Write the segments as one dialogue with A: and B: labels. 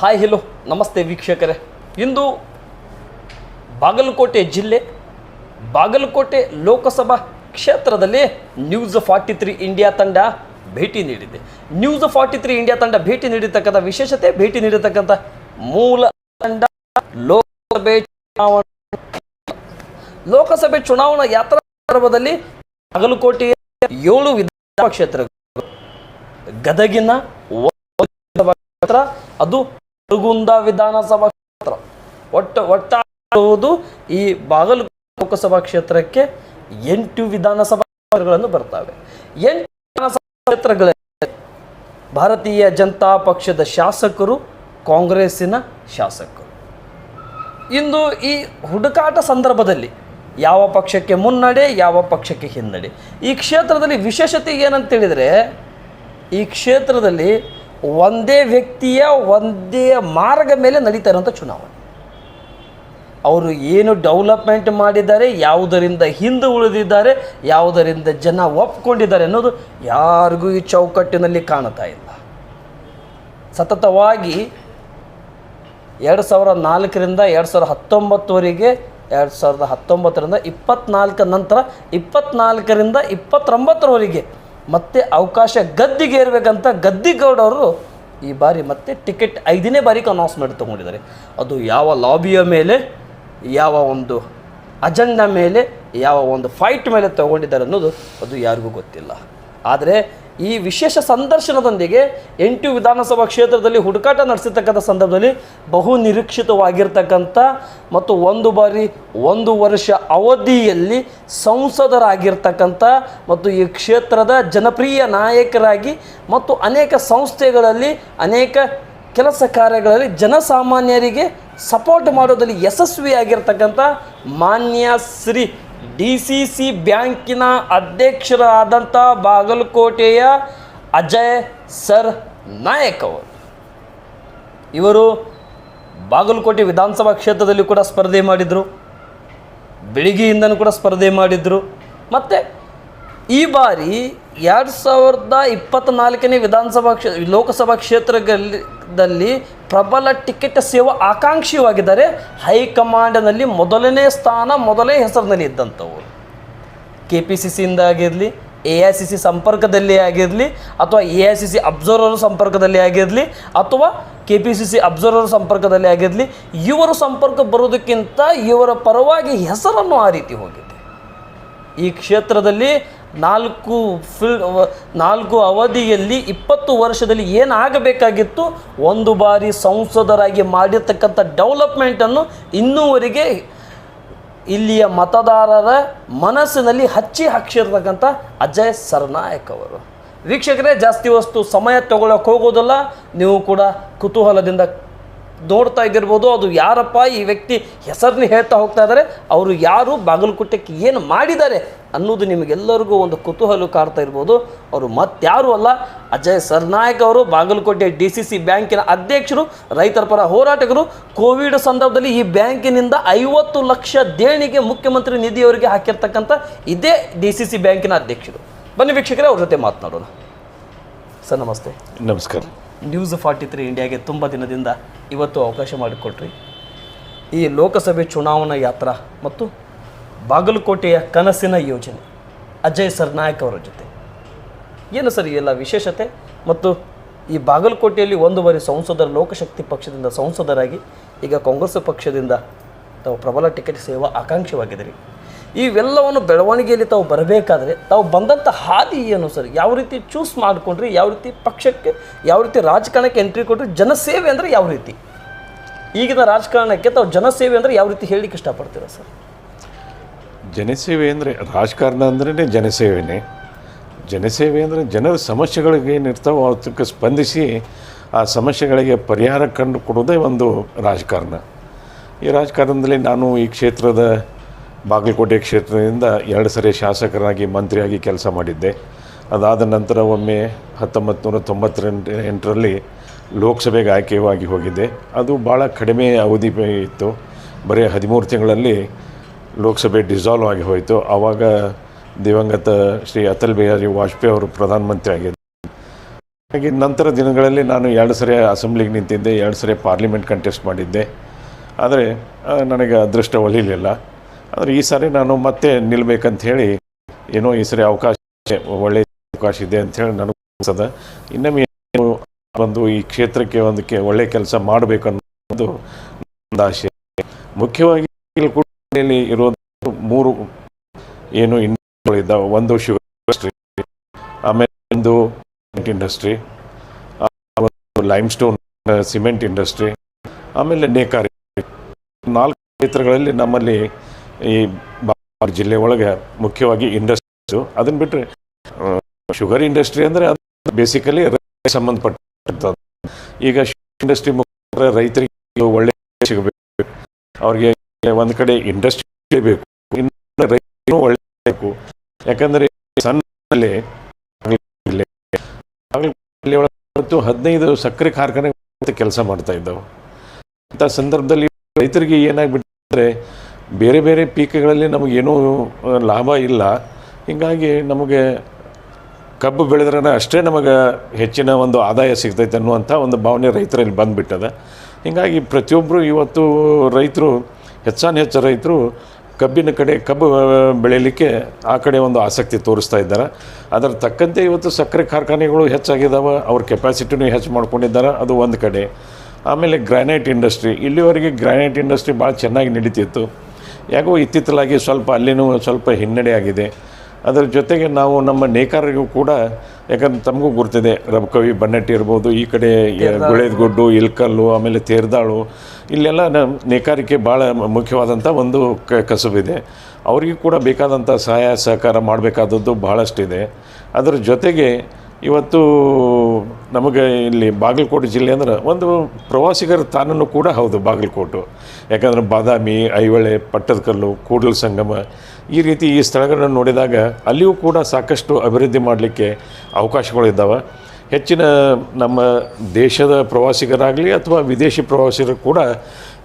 A: Hi hello ನಮಸ್ತೆ ವೀಕ್ಷಕರೇ. ಇಂದು ಬಾಗಲಕೋಟೆ ಜಿಲ್ಲೆ, ಬಾಗಲಕೋಟೆ ಲೋಕಸಭಾ ಕ್ಷೇತ್ರದಲ್ಲಿ ನ್ಯೂಸ್ ಫಾರ್ಟಿ ತ್ರೀ ಇಂಡಿಯಾ ತಂಡ ಭೇಟಿ ನೀಡಿದೆ. ನ್ಯೂಸ್ ಫಾರ್ಟಿ ತ್ರೀ ಇಂಡಿಯಾ ತಂಡ ಭೇಟಿ ನೀಡಿರ್ತಕ್ಕಂಥ ವಿಶೇಷತೆ, ಭೇಟಿ ನೀಡಿರ್ತಕ್ಕಂಥ ಮೂಲ ತಂಡ ಲೋಕಸಭೆ ಚುನಾವಣಾ. ಲೋಕಸಭೆ ಚುನಾವಣಾ ಯಾತ್ರಾ ಸಂದರ್ಭದಲ್ಲಿ ಬಾಗಲಕೋಟೆಯ ಏಳು ವಿಧಾನಸಭಾ ಕ್ಷೇತ್ರಗಳು. ಗದಗಿನ ಕ್ಷೇತ್ರ ಅದು ನರಗುಂದ ವಿಧಾನಸಭಾ ಕ್ಷೇತ್ರ. ಒಟ್ಟು ಒಟ್ಟಾಗುವುದು ಈ ಬಾಗಲಕೋಟೆ ಲೋಕಸಭಾ ಕ್ಷೇತ್ರಕ್ಕೆ ಎಂಟು ವಿಧಾನಸಭಾ ಕ್ಷೇತ್ರಗಳನ್ನು ಬರ್ತವೆ. ಎಂಟು ವಿಧಾನಸಭಾ ಕ್ಷೇತ್ರಗಳಲ್ಲಿ ಭಾರತೀಯ ಜನತಾ ಪಕ್ಷದ ಶಾಸಕರು, ಕಾಂಗ್ರೆಸ್ಸಿನ ಶಾಸಕರು. ಇಂದು ಈ ಹುಡುಕಾಟ ಸಂದರ್ಭದಲ್ಲಿ ಯಾವ ಪಕ್ಷಕ್ಕೆ ಮುನ್ನಡೆ, ಯಾವ ಪಕ್ಷಕ್ಕೆ ಹಿನ್ನಡೆ? ಈ ಕ್ಷೇತ್ರದಲ್ಲಿ ವಿಶೇಷತೆ ಏನಂತ ಹೇಳಿದರೆ, ಈ ಕ್ಷೇತ್ರದಲ್ಲಿ ಒಂದೇ ವ್ಯಕ್ತಿಯ ಒಂದೇ ಮಾರ್ಗ ಮೇಲೆ ನಡೀತಾ ಇರುವಂಥ ಚುನಾವಣೆ. ಅವರು ಏನು ಡೆವಲಪ್ಮೆಂಟ್ ಮಾಡಿದ್ದಾರೆ, ಯಾವುದರಿಂದ ಹಿಂದೆ ಉಳಿದಿದ್ದಾರೆ, ಯಾವುದರಿಂದ ಜನ ಒಪ್ಕೊಂಡಿದ್ದಾರೆ ಅನ್ನೋದು ಯಾರಿಗೂ ಈ ಚೌಕಟ್ಟಿನಲ್ಲಿ ಕಾಣ್ತಾ ಇಲ್ಲ. ಸತತವಾಗಿ ಎರಡು ಸಾವಿರದ ನಾಲ್ಕರಿಂದ ಎರಡು ಸಾವಿರದ ಹತ್ತೊಂಬತ್ತುವರೆಗೆ, ಎರಡು ಸಾವಿರದ ಹತ್ತೊಂಬತ್ತರಿಂದ ಇಪ್ಪತ್ತ್ನಾಲ್ಕ ನಂತರ ಇಪ್ಪತ್ತ್ನಾಲ್ಕರಿಂದ ಇಪ್ಪತ್ತೊಂಬತ್ತರವರೆಗೆ ಮತ್ತೆ ಅವಕಾಶ ಗದ್ದಿಗೇರ್ಬೇಕಂತ ಗದ್ದಿಗೌಡವರು ಈ ಬಾರಿ ಮತ್ತೆ ಟಿಕೆಟ್ ಐದನೇ ಬಾರಿಗೆ ಅನೌನ್ಸ್ಮೆಂಟ್ ತೊಗೊಂಡಿದ್ದಾರೆ. ಅದು ಯಾವ ಲಾಬಿಯ ಮೇಲೆ, ಯಾವ ಒಂದು ಅಜೆಂಡಾ ಮೇಲೆ, ಯಾವ ಒಂದು ಫೈಟ್ ಮೇಲೆ ತೊಗೊಂಡಿದ್ದಾರೆ ಅನ್ನೋದು ಅದು ಯಾರಿಗೂ ಗೊತ್ತಿಲ್ಲ. ಆದರೆ ಈ ವಿಶೇಷ ಸಂದರ್ಶನದೊಂದಿಗೆ ಎಂಟು ವಿಧಾನಸಭಾ ಕ್ಷೇತ್ರದಲ್ಲಿ ಹುಡುಕಾಟ ನಡೆಸಿರ್ತಕ್ಕಂಥ ಸಂದರ್ಭದಲ್ಲಿ ಬಹು ನಿರೀಕ್ಷಿತವಾಗಿರ್ತಕ್ಕಂಥ ಮತ್ತು ಒಂದು ಬಾರಿ ಒಂದು ವರ್ಷ ಅವಧಿಯಲ್ಲಿ ಸಂಸದರಾಗಿರ್ತಕ್ಕಂಥ ಮತ್ತು ಈ ಕ್ಷೇತ್ರದ ಜನಪ್ರಿಯ ನಾಯಕರಾಗಿ ಮತ್ತು ಅನೇಕ ಸಂಸ್ಥೆಗಳಲ್ಲಿ ಅನೇಕ ಕೆಲಸ ಕಾರ್ಯಗಳಲ್ಲಿ ಜನಸಾಮಾನ್ಯರಿಗೆ ಸಪೋರ್ಟ್ ಮಾಡೋದಲ್ಲಿ ಯಶಸ್ವಿಯಾಗಿರ್ತಕ್ಕಂಥ ಮಾನ್ಯ ಶ್ರೀ ಡಿ ಸಿ ಸಿ ಬ್ಯಾಂಕಿನ ಅಧ್ಯಕ್ಷರಾದಂಥ ಬಾಗಲಕೋಟೆಯ ಅಜಯ್ ಸರ್ ನಾಯಕ್ ಅವರು. ಇವರು ಬಾಗಲಕೋಟೆ ವಿಧಾನಸಭಾ ಕ್ಷೇತ್ರದಲ್ಲಿ ಕೂಡ ಸ್ಪರ್ಧೆ ಮಾಡಿದರು. ಬೆಳಿಗ್ಗೆಯಿಂದನೂ ಕೂಡ ಸ್ಪರ್ಧೆ ಮಾಡಿದರು. ಮತ್ತು ಈ ಬಾರಿ ಎರಡು ಸಾವಿರದ ಇಪ್ಪತ್ತ್ನಾಲ್ಕನೇ ವಿಧಾನಸಭಾ ಕ್ಷೇ, ಲೋಕಸಭಾ ಕ್ಷೇತ್ರದಲ್ಲಿ ಪ್ರಬಲ ಟಿಕೆಟ್ ಸೇವಾ ಆಕಾಂಕ್ಷಿಯಾಗಿದ್ದಾರೆ ಹೈಕಮಾಂಡ್ನಲ್ಲಿ ಮೊದಲನೇ ಸ್ಥಾನ, ಮೊದಲೇ ಹೆಸರಿನಲ್ಲಿ ಇದ್ದಂಥವರು ಕೆ ಪಿ ಸಿ ಸಿಯಿಂದ ಆಗಿರಲಿ, ಎ ಐ ಸಿ ಸಿ ಸಂಪರ್ಕದಲ್ಲಿ ಆಗಿರಲಿ, ಅಥವಾ A I C C observer ಸಂಪರ್ಕದಲ್ಲಿ ಆಗಿರಲಿ, ಅಥವಾ K P C C observer ಸಂಪರ್ಕದಲ್ಲಿ ಆಗಿರಲಿ, ಇವರು ಸಂಪರ್ಕ ಬರೋದಕ್ಕಿಂತ ಇವರ ಪರವಾಗಿ ಹೆಸರನ್ನು ಆ ರೀತಿ ಹೋಗಿದೆ. ಈ ಕ್ಷೇತ್ರದಲ್ಲಿ ನಾಲ್ಕು ಫಿಲ್ ನಾಲ್ಕು ಅವಧಿಯಲ್ಲಿ ಇಪ್ಪತ್ತು ವರ್ಷದಲ್ಲಿ ಏನಾಗಬೇಕಾಗಿತ್ತು? ಒಂದು ಬಾರಿ ಸಂಸದರಾಗಿ ಮಾಡಿರ್ತಕ್ಕಂಥ ಡೆವಲಪ್ಮೆಂಟನ್ನು ಇನ್ನೂವರೆಗೆ ಇಲ್ಲಿಯ ಮತದಾರರ ಮನಸ್ಸಿನಲ್ಲಿ ಹಚ್ಚಿ ಹಾಕ್ಸಿರ್ತಕ್ಕಂಥ ಅಜಯ್ ಸರ್ನಾಯಕ್ ಅವರು. ವೀಕ್ಷಕರೇ, ಜಾಸ್ತಿ ವಸ್ತು ಸಮಯ ತಗೊಳ್ಳೋಕೆ ಹೋಗೋದಲ್ಲ. ನೀವು ಕೂಡ ಕುತೂಹಲದಿಂದ ನೋಡ್ತಾ ಇದ್ದಿರ್ಬೋದು, ಅದು ಯಾರಪ್ಪ ಈ ವ್ಯಕ್ತಿ ಹೆಸರನ್ನ ಹೇಳ್ತಾ ಹೋಗ್ತಾ ಇದ್ದಾರೆ, ಅವರು ಯಾರು ಬಾಗಲಕೋಟೆಗೆ ಏನು ಮಾಡಿದ್ದಾರೆ ಅನ್ನೋದು ನಿಮಗೆಲ್ಲರಿಗೂ ಒಂದು ಕುತೂಹಲ ಕಾಡ್ತಾ ಇರ್ಬೋದು. ಅವರು ಮತ್ತಾರೂ ಅಲ್ಲ, ಅಜಯ್ ಸರ್ನಾಯಕ್ ಅವರು ಬಾಗಲಕೋಟೆ ಡಿ ಸಿ ಸಿ ಬ್ಯಾಂಕಿನ ಅಧ್ಯಕ್ಷರು, ರೈತರ ಪರ ಹೋರಾಟಗಾರರು, ಕೋವಿಡ್ ಸಂದರ್ಭದಲ್ಲಿ ಈ ಬ್ಯಾಂಕಿನಿಂದ ಐವತ್ತು ಲಕ್ಷ ದೇಣಿಗೆ ಮುಖ್ಯಮಂತ್ರಿ ನಿಧಿಯವರಿಗೆ ಹಾಕಿರ್ತಕ್ಕಂಥ ಇದೇ ಡಿ ಸಿ ಸಿ ಬ್ಯಾಂಕಿನ ಅಧ್ಯಕ್ಷರು. ಬನ್ನಿ ವೀಕ್ಷಕರೇ, ಅವ್ರ ಜೊತೆ ಮಾತನಾಡೋಣ. ಸರ್, ನಮಸ್ತೆ.
B: ನಮಸ್ಕಾರ.
A: ನ್ಯೂಸ್ ಫಾರ್ಟಿ ತ್ರೀ ಇಂಡಿಯಾಗೆ ತುಂಬ ದಿನದಿಂದ ಇವತ್ತು ಅವಕಾಶ ಮಾಡಿಕೊಟ್ರಿ. ಈ ಲೋಕಸಭೆ ಚುನಾವಣಾ ಯಾತ್ರಾ ಮತ್ತು ಬಾಗಲಕೋಟೆಯ ಕನಸಿನ ಯೋಜನೆ, ಅಜಯ್ ಸರ್ ನಾಯಕ್ ಅವರ ಜೊತೆ. ಏನು ಸರ್ ಎಲ್ಲ ವಿಶೇಷತೆ? ಮತ್ತು ಈ ಬಾಗಲಕೋಟೆಯಲ್ಲಿ ಒಂದು ಬಾರಿ ಸಂಸದರ ಲೋಕಶಕ್ತಿ ಪಕ್ಷದಿಂದ ಸಂಸದರಾಗಿ, ಈಗ ಕಾಂಗ್ರೆಸ್ ಪಕ್ಷದಿಂದ ತಾವು ಪ್ರಬಲ ಟಿಕೆಟ್ ಸೇವಾ ಆಕಾಂಕ್ಷಿವಾಗಿದ್ದೀರಿ ಇವೆಲ್ಲವನ್ನು ಬೆಳವಣಿಗೆಯಲ್ಲಿ ತಾವು ಬರಬೇಕಾದ್ರೆ ತಾವು ಬಂದಂಥ ಹಾದಿ ಏನು ಸರ್? ಯಾವ ರೀತಿ ಚೂಸ್ ಮಾಡಿಕೊಂಡ್ರಿ, ಯಾವ ರೀತಿ ಪಕ್ಷಕ್ಕೆ, ಯಾವ ರೀತಿ ರಾಜಕಾರಣಕ್ಕೆ ಎಂಟ್ರಿ ಕೊಟ್ಟರೆ ಜನಸೇವೆ ಅಂದರೆ ಯಾವ ರೀತಿ? ಈಗಿನ ರಾಜಕಾರಣಕ್ಕೆ ತಾವು ಜನಸೇವೆ ಅಂದರೆ ಯಾವ ರೀತಿ ಹೇಳಲಿಕ್ಕೆ ಇಷ್ಟಪಡ್ತೀರಾ ಸರ್?
B: ಜನಸೇವೆ ಅಂದರೆ ರಾಜಕಾರಣ ಅಂದ್ರೇ ಜನಸೇವೆನೇ. ಜನಸೇವೆ ಅಂದರೆ ಜನರ ಸಮಸ್ಯೆಗಳಿಗೆ ಏನಿರ್ತಾವೋ ಅದಕ್ಕೆ ಸ್ಪಂದಿಸಿ ಆ ಸಮಸ್ಯೆಗಳಿಗೆ ಪರಿಹಾರ ಕಂಡು ಕೊಡೋದೇ ಒಂದು ರಾಜಕಾರಣ. ಈ ರಾಜಕಾರಣದಲ್ಲಿ ನಾನು ಈ ಕ್ಷೇತ್ರದ ಬಾಗಲಕೋಟೆ ಕ್ಷೇತ್ರದಿಂದ ಎರಡು ಸರಿ ಶಾಸಕರಾಗಿ ಮಂತ್ರಿಯಾಗಿ ಕೆಲಸ ಮಾಡಿದ್ದೆ. ಅದಾದ ನಂತರ ಒಮ್ಮೆ ಹತ್ತೊಂಬತ್ತು ನೂರ ತೊಂಬತ್ತೆಂಟು ಎಂಟರಲ್ಲಿ ಲೋಕಸಭೆಗೆ ಆಯ್ಕೆಯಾಗಿ ಹೋಗಿದ್ದೆ. ಅದು ಭಾಳ ಕಡಿಮೆ ಅವಧಿ ಇತ್ತು. ಬರೀ ಹದಿಮೂರು ತಿಂಗಳಲ್ಲಿ ಲೋಕಸಭೆ ಡಿಸಾಲ್ವ್ ಆಗಿ ಹೋಯಿತು. ಆವಾಗ ದಿವಂಗತ ಶ್ರೀ ಅಟಲ್ ಬಿಹಾರಿ ವಾಜಪೇಯಿ ಅವರು ಪ್ರಧಾನಮಂತ್ರಿ ಆಗಿದ್ದರು ಹಾಗೆ ನಂತರ ದಿನಗಳಲ್ಲಿ ನಾನು ಎರಡು ಸರಿ ಅಸೆಂಬ್ಲಿಗೆ ನಿಂತಿದ್ದೆ, ಎರಡು ಸರಿ ಪಾರ್ಲಿಮೆಂಟ್ ಕಂಟೆಸ್ಟ್ ಮಾಡಿದ್ದೆ. ಆದರೆ ನನಗೆ ಅದೃಷ್ಟ ಒಲಿಲಿಲ್ಲ. ಆದರೆ ಈ ಸಾರಿ ನಾನು ಮತ್ತೆ ನಿಲ್ಬೇಕಂತ ಹೇಳಿ ಏನೋ ಈ ಸರಿ ಅವಕಾಶ ಒಳ್ಳೆಯ ಅವಕಾಶ ಇದೆ ಅಂತ ಹೇಳಿ ನನಗೆ ಅನ್ಸದ. ಇನ್ನೊಮ್ಮೆ ಬಂದು ಈ ಕ್ಷೇತ್ರಕ್ಕೆ ಒಂದು ಕೆ ಒಳ್ಳೆ ಕೆಲಸ ಮಾಡಬೇಕು ಅನ್ನೋದು ಆಶೆ ಮುಖ್ಯವಾಗಿ ಇಲ್ಲಿ ಇರೋದು ಮೂರು ಏನು ಇಂಡಸ್ಟ್ರಿಗಳಿದ್ದಾವೆ ಒಂದು ಶುಗರ್ ಇಂಡಸ್ಟ್ರಿ ಆಮೇಲೆ ಒಂದು industry limestone cement industry ಆಮೇಲೆ ನೇಕಾರಿ. ನಾಲ್ಕು ಕ್ಷೇತ್ರಗಳಲ್ಲಿ ನಮ್ಮಲ್ಲಿ ಈ ಬಾರ್ ಜಿಲ್ಲೆ ಒಳಗೆ ಮುಖ್ಯವಾಗಿ ಇಂಡಸ್ಟ್ರೀಸು. ಅದನ್ನು ಬಿಟ್ಟರೆ ಶುಗರ್ ಇಂಡಸ್ಟ್ರಿ ಅಂದರೆ ಅದು ಬೇಸಿಕಲಿ ಸಂಬಂಧಪಟ್ಟಂಥದ್ದು. ಈಗ ಇಂಡಸ್ಟ್ರಿ ಮುಖಾಂತರ ರೈತರಿಗೆ ಒಳ್ಳೆ ಸಿಗಬೇಕು. ಅವ್ರಿಗೆ ಒಂದು ಕಡೆ ಇಂಡಸ್ಟ್ರಿ ಬೇಕು. ಇನ್ನು ರೈತರು ಒಳ್ಳೆ ಬೇಕು. ಯಾಕಂದರೆ ಸಣ್ಣಲ್ಲಿ ಹತ್ತು ಹದಿನೈದು ಸಕ್ಕರೆ ಕಾರ್ಖಾನೆ ಕೆಲಸ ಮಾಡ್ತಾ ಇದ್ದಾವೆ. ಅಂಥ ಸಂದರ್ಭದಲ್ಲಿ ರೈತರಿಗೆ ಏನಾಗ್ಬಿಟ್ಟಿದ್ರೆ ಬೇರೆ ಬೇರೆ ಪೀಕ್ಗಳಲ್ಲಿ ನಮಗೇನೂ ಲಾಭ ಇಲ್ಲ. ಹೀಗಾಗಿ ನಮಗೆ ಕಬ್ಬು ಬೆಳೆದ್ರೆ ಅಷ್ಟೇ ನಮಗೆ ಹೆಚ್ಚಿನ ಒಂದು ಆದಾಯ ಸಿಗ್ತೈತೆ ಅನ್ನುವಂಥ ಒಂದು ಭಾವನೆ ರೈತರಲ್ಲಿ ಬಂದುಬಿಟ್ಟದೆ. ಹೀಗಾಗಿ ಪ್ರತಿಯೊಬ್ಬರು ಇವತ್ತು ರೈತರು, ಹೆಚ್ಚಾನು ಹೆಚ್ಚು ರೈತರು ಕಬ್ಬಿನ ಕಡೆ, ಕಬ್ಬು ಬೆಳೆಯಲಿಕ್ಕೆ ಆ ಕಡೆ ಒಂದು ಆಸಕ್ತಿ ತೋರಿಸ್ತಾ ಇದ್ದಾರೆ. ಅದರ ತಕ್ಕಂತೆ ಇವತ್ತು ಸಕ್ಕರೆ ಕಾರ್ಖಾನೆಗಳು ಹೆಚ್ಚಾಗಿದ್ದಾವೆ, ಅವ್ರ ಕೆಪಾಸಿಟಿನೂ ಹೆಚ್ಚು ಮಾಡ್ಕೊಂಡಿದ್ದಾರೆ, ಅದು ಒಂದು ಕಡೆ. ಆಮೇಲೆ ಗ್ರಾನೈಟ್ ಇಂಡಸ್ಟ್ರಿ, ಇಲ್ಲಿವರೆಗೆ ಗ್ರಾನೈಟ್ ಇಂಡಸ್ಟ್ರಿ ಭಾಳ ಚೆನ್ನಾಗಿ ನಡೀತಿತ್ತು. ಯಾಕೋ ಇತ್ತಿತ್ತಲಾಗಿ ಸ್ವಲ್ಪ ಅಲ್ಲಿನೂ ಸ್ವಲ್ಪ ಹಿನ್ನಡೆ ಆಗಿದೆ ಅದರ ಜೊತೆಗೆ ನಾವು ನಮ್ಮ ನೇಕಾರರಿಗೂ ಕೂಡ ಯಾಕಂದ್ರೆ ತಮಗೂ ಗುರ್ತಿದೆ ರಬಕವಿ ಬನ್ನಟ್ಟಿ ಇರ್ಬೋದು ಈ ಕಡೆ ಗುಳೇದಗುಡ್ಡು ಇಲ್ಕಲ್ಲು ಆಮೇಲೆ ತೇರ್ದಾಳು ಇಲ್ಲೆಲ್ಲ ನೇಕಾರಿಕೆ ಭಾಳ ಮುಖ್ಯವಾದಂಥ ಒಂದು ಕ ಕಸುಬಿದೆ ಅವರಿಗೂ ಕೂಡ ಬೇಕಾದಂಥ ಸಹಾಯ ಸಹಕಾರ ಮಾಡಬೇಕಾದದ್ದು ಬಹಳಷ್ಟಿದೆ ಅದರ ಜೊತೆಗೆ ಇವತ್ತು ನಮಗೆ ಇಲ್ಲಿ ಬಾಗಲಕೋಟೆ ಜಿಲ್ಲೆ ಅಂದ್ರೆ ಒಂದು ಪ್ರವಾಸಿಗರ ತಾಣನೂ ಕೂಡ ಹೌದು ಬಾಗಲಕೋಟು. ಯಾಕಂದ್ರೆ ಬಾದಾಮಿ, ಐಹೊಳೆ ಪಟ್ಟದಕಲ್ಲು ಕೂಡಲ ಸಂಗಮ ಈ ರೀತಿ ಈ ಸ್ಥಳಗಳನ್ನು ನೋಡಿದಾಗ ಅಲ್ಲಿಯೂ ಕೂಡ ಸಾಕಷ್ಟು ಅಭಿವೃದ್ಧಿ ಮಾಡಲಿಕ್ಕೆ ಅವಕಾಶಗಳಿದ್ದಾವೆ ಹೆಚ್ಚಿನ ನಮ್ಮ ದೇಶದ ಪ್ರವಾಸಿಗರಾಗಲಿ ಅಥವಾ ವಿದೇಶಿ ಪ್ರವಾಸಿಗರು ಕೂಡ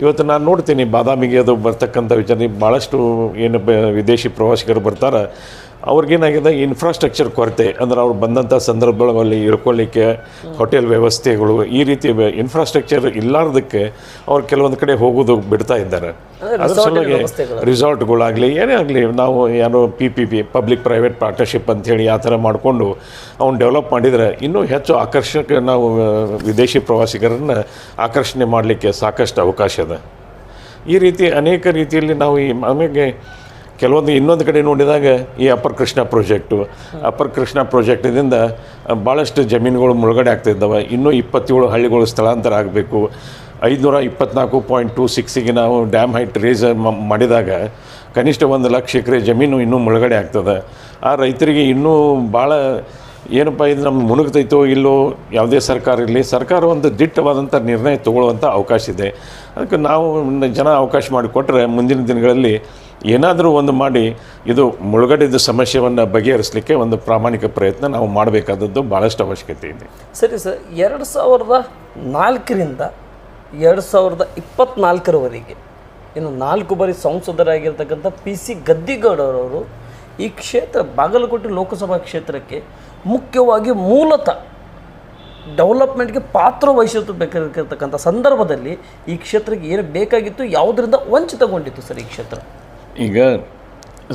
B: ಇವತ್ತು ನಾನು ನೋಡ್ತೀನಿ ಬಾದಾಮಿಗೆ ಅದು ಬರ್ತಕ್ಕಂಥ ವಿಚಾರ. ಭಾಳಷ್ಟು ಏನು ವಿದೇಶಿ ಪ್ರವಾಸಿಗರು ಬರ್ತಾರೆ. ಅವ್ರಿಗೇನಾಗಿದೆ? ಇನ್ಫ್ರಾಸ್ಟ್ರಕ್ಚರ್ ಕೊರತೆ. ಅಂದ್ರೆ ಅವ್ರು ಬಂದಂಥ ಸಂದರ್ಭಗಳಲ್ಲಿ ಇರ್ಕೊಳ್ಳಿಕ್ಕೆ ಹೋಟೆಲ್ ವ್ಯವಸ್ಥೆಗಳು ಈ ರೀತಿ ಇನ್ಫ್ರಾಸ್ಟ್ರಕ್ಚರ್ ಇಲ್ಲಾರ್ದಕ್ಕೆ ಅವ್ರು ಕೆಲವೊಂದು ಕಡೆ ಹೋಗೋದು ಬಿಡ್ತಾ ಇದ್ದಾರೆ. ಅದ್ರ ಸಲುವಾಗಿ ರಿಸಾರ್ಟ್ಗಳಾಗಲಿ ಏನೇ ಆಗಲಿ ನಾವು ಏನೋ P P P public private partnership ಅಂಥೇಳಿ ಆ ಥರ ಮಾಡಿಕೊಂಡು ಅವ್ನು ಡೆವಲಪ್ ಮಾಡಿದರೆ ಇನ್ನೂ ಹೆಚ್ಚು ಆಕರ್ಷಕ ನಾವು ವಿದೇಶಿ ಪ್ರವಾಸಿಗರನ್ನು ಆಕರ್ಷಣೆ ಮಾಡಲಿಕ್ಕೆ ಸಾಕಷ್ಟು ಅವಕಾಶ ಇದೆ. ಈ ರೀತಿ ಅನೇಕ ರೀತಿಯಲ್ಲಿ ನಾವು ಈ ಆಮೇಲೆ ಕೆಲವೊಂದು ಇನ್ನೊಂದು ಕಡೆ ನೋಡಿದಾಗ ಈ upper Krishna project upper Krishna ಪ್ರಾಜೆಕ್ಟಿನಿಂದ ಭಾಳಷ್ಟು ಜಮೀನುಗಳು ಮುಳುಗಡೆ ಆಗ್ತಿದ್ದಾವೆ. ಇನ್ನೂ ಇಪ್ಪತ್ತೇಳು ಹಳ್ಳಿಗಳು ಸ್ಥಳಾಂತರ ಆಗಬೇಕು. ಐದುನೂರ ಇಪ್ಪತ್ನಾಲ್ಕು ಪಾಯಿಂಟ್ ಟು ಸಿಕ್ಸಿಗೆ ನಾವು ಡ್ಯಾಮ್ ಹೈಟ್ ರೇಸ್ ಮಾಡಿದಾಗ ಕನಿಷ್ಠ ಒಂದು ಲಕ್ಷ ಎಕರೆ ಜಮೀನು ಇನ್ನೂ ಮುಳುಗಡೆ ಆಗ್ತದೆ. ಆ ರೈತರಿಗೆ ಇನ್ನೂ ಭಾಳ ಏನಪ್ಪ ಇದು ನಮ್ಮ ಮುಳುಗ್ತೈತೋ ಇಲ್ಲೋ ಯಾವುದೇ ಸರ್ಕಾರ ಇರಲಿ, ಸರ್ಕಾರ ಒಂದು ದಿಟ್ಟವಾದಂಥ ನಿರ್ಣಯ ತಗೊಳ್ಳುವಂಥ ಅವಕಾಶ ಇದೆ. ಅದಕ್ಕೆ ನಾವು ಜನ ಅವಕಾಶ ಮಾಡಿಕೊಟ್ರೆ ಮುಂದಿನ ದಿನಗಳಲ್ಲಿ ಏನಾದರೂ ಒಂದು ಮಾಡಿ ಇದು ಮುಳುಗಡೆದ ಸಮಸ್ಯೆಯನ್ನು ಬಗೆಹರಿಸಲಿಕ್ಕೆ ಒಂದು ಪ್ರಾಮಾಣಿಕ ಪ್ರಯತ್ನ ನಾವು ಮಾಡಬೇಕಾದದ್ದು ಭಾಳಷ್ಟು ಅವಶ್ಯಕತೆ ಇದೆ.
A: ಸರಿ ಸರ್, ಎರಡು ಸಾವಿರದ ನಾಲ್ಕರಿಂದ ಎರಡು ಸಾವಿರದ ಇಪ್ಪತ್ತ್ನಾಲ್ಕರವರೆಗೆ ಇನ್ನು ನಾಲ್ಕು ಬಾರಿ ಸಂಸದರಾಗಿರ್ತಕ್ಕಂಥ ಪಿ ಸಿ ಗದ್ದಿಗೌಡರವರು ಈ ಕ್ಷೇತ್ರ, ಬಾಗಲಕೋಟೆ ಲೋಕಸಭಾ ಕ್ಷೇತ್ರಕ್ಕೆ ಮುಖ್ಯವಾಗಿ ಮೂಲತಃ ಡೆವಲಪ್ಮೆಂಟ್ಗೆ ಪಾತ್ರ ವಹಿಸಬೇಕಾಗಿರ್ತಕ್ಕಂಥ ಸಂದರ್ಭದಲ್ಲಿ ಈ ಕ್ಷೇತ್ರಕ್ಕೆ ಏನು ಬೇಕಾಗಿತ್ತು, ಯಾವುದರಿಂದ ವಂಚಿತಗೊಂಡಿತ್ತು ಸರ್ ಈ ಕ್ಷೇತ್ರ?
B: ಈಗ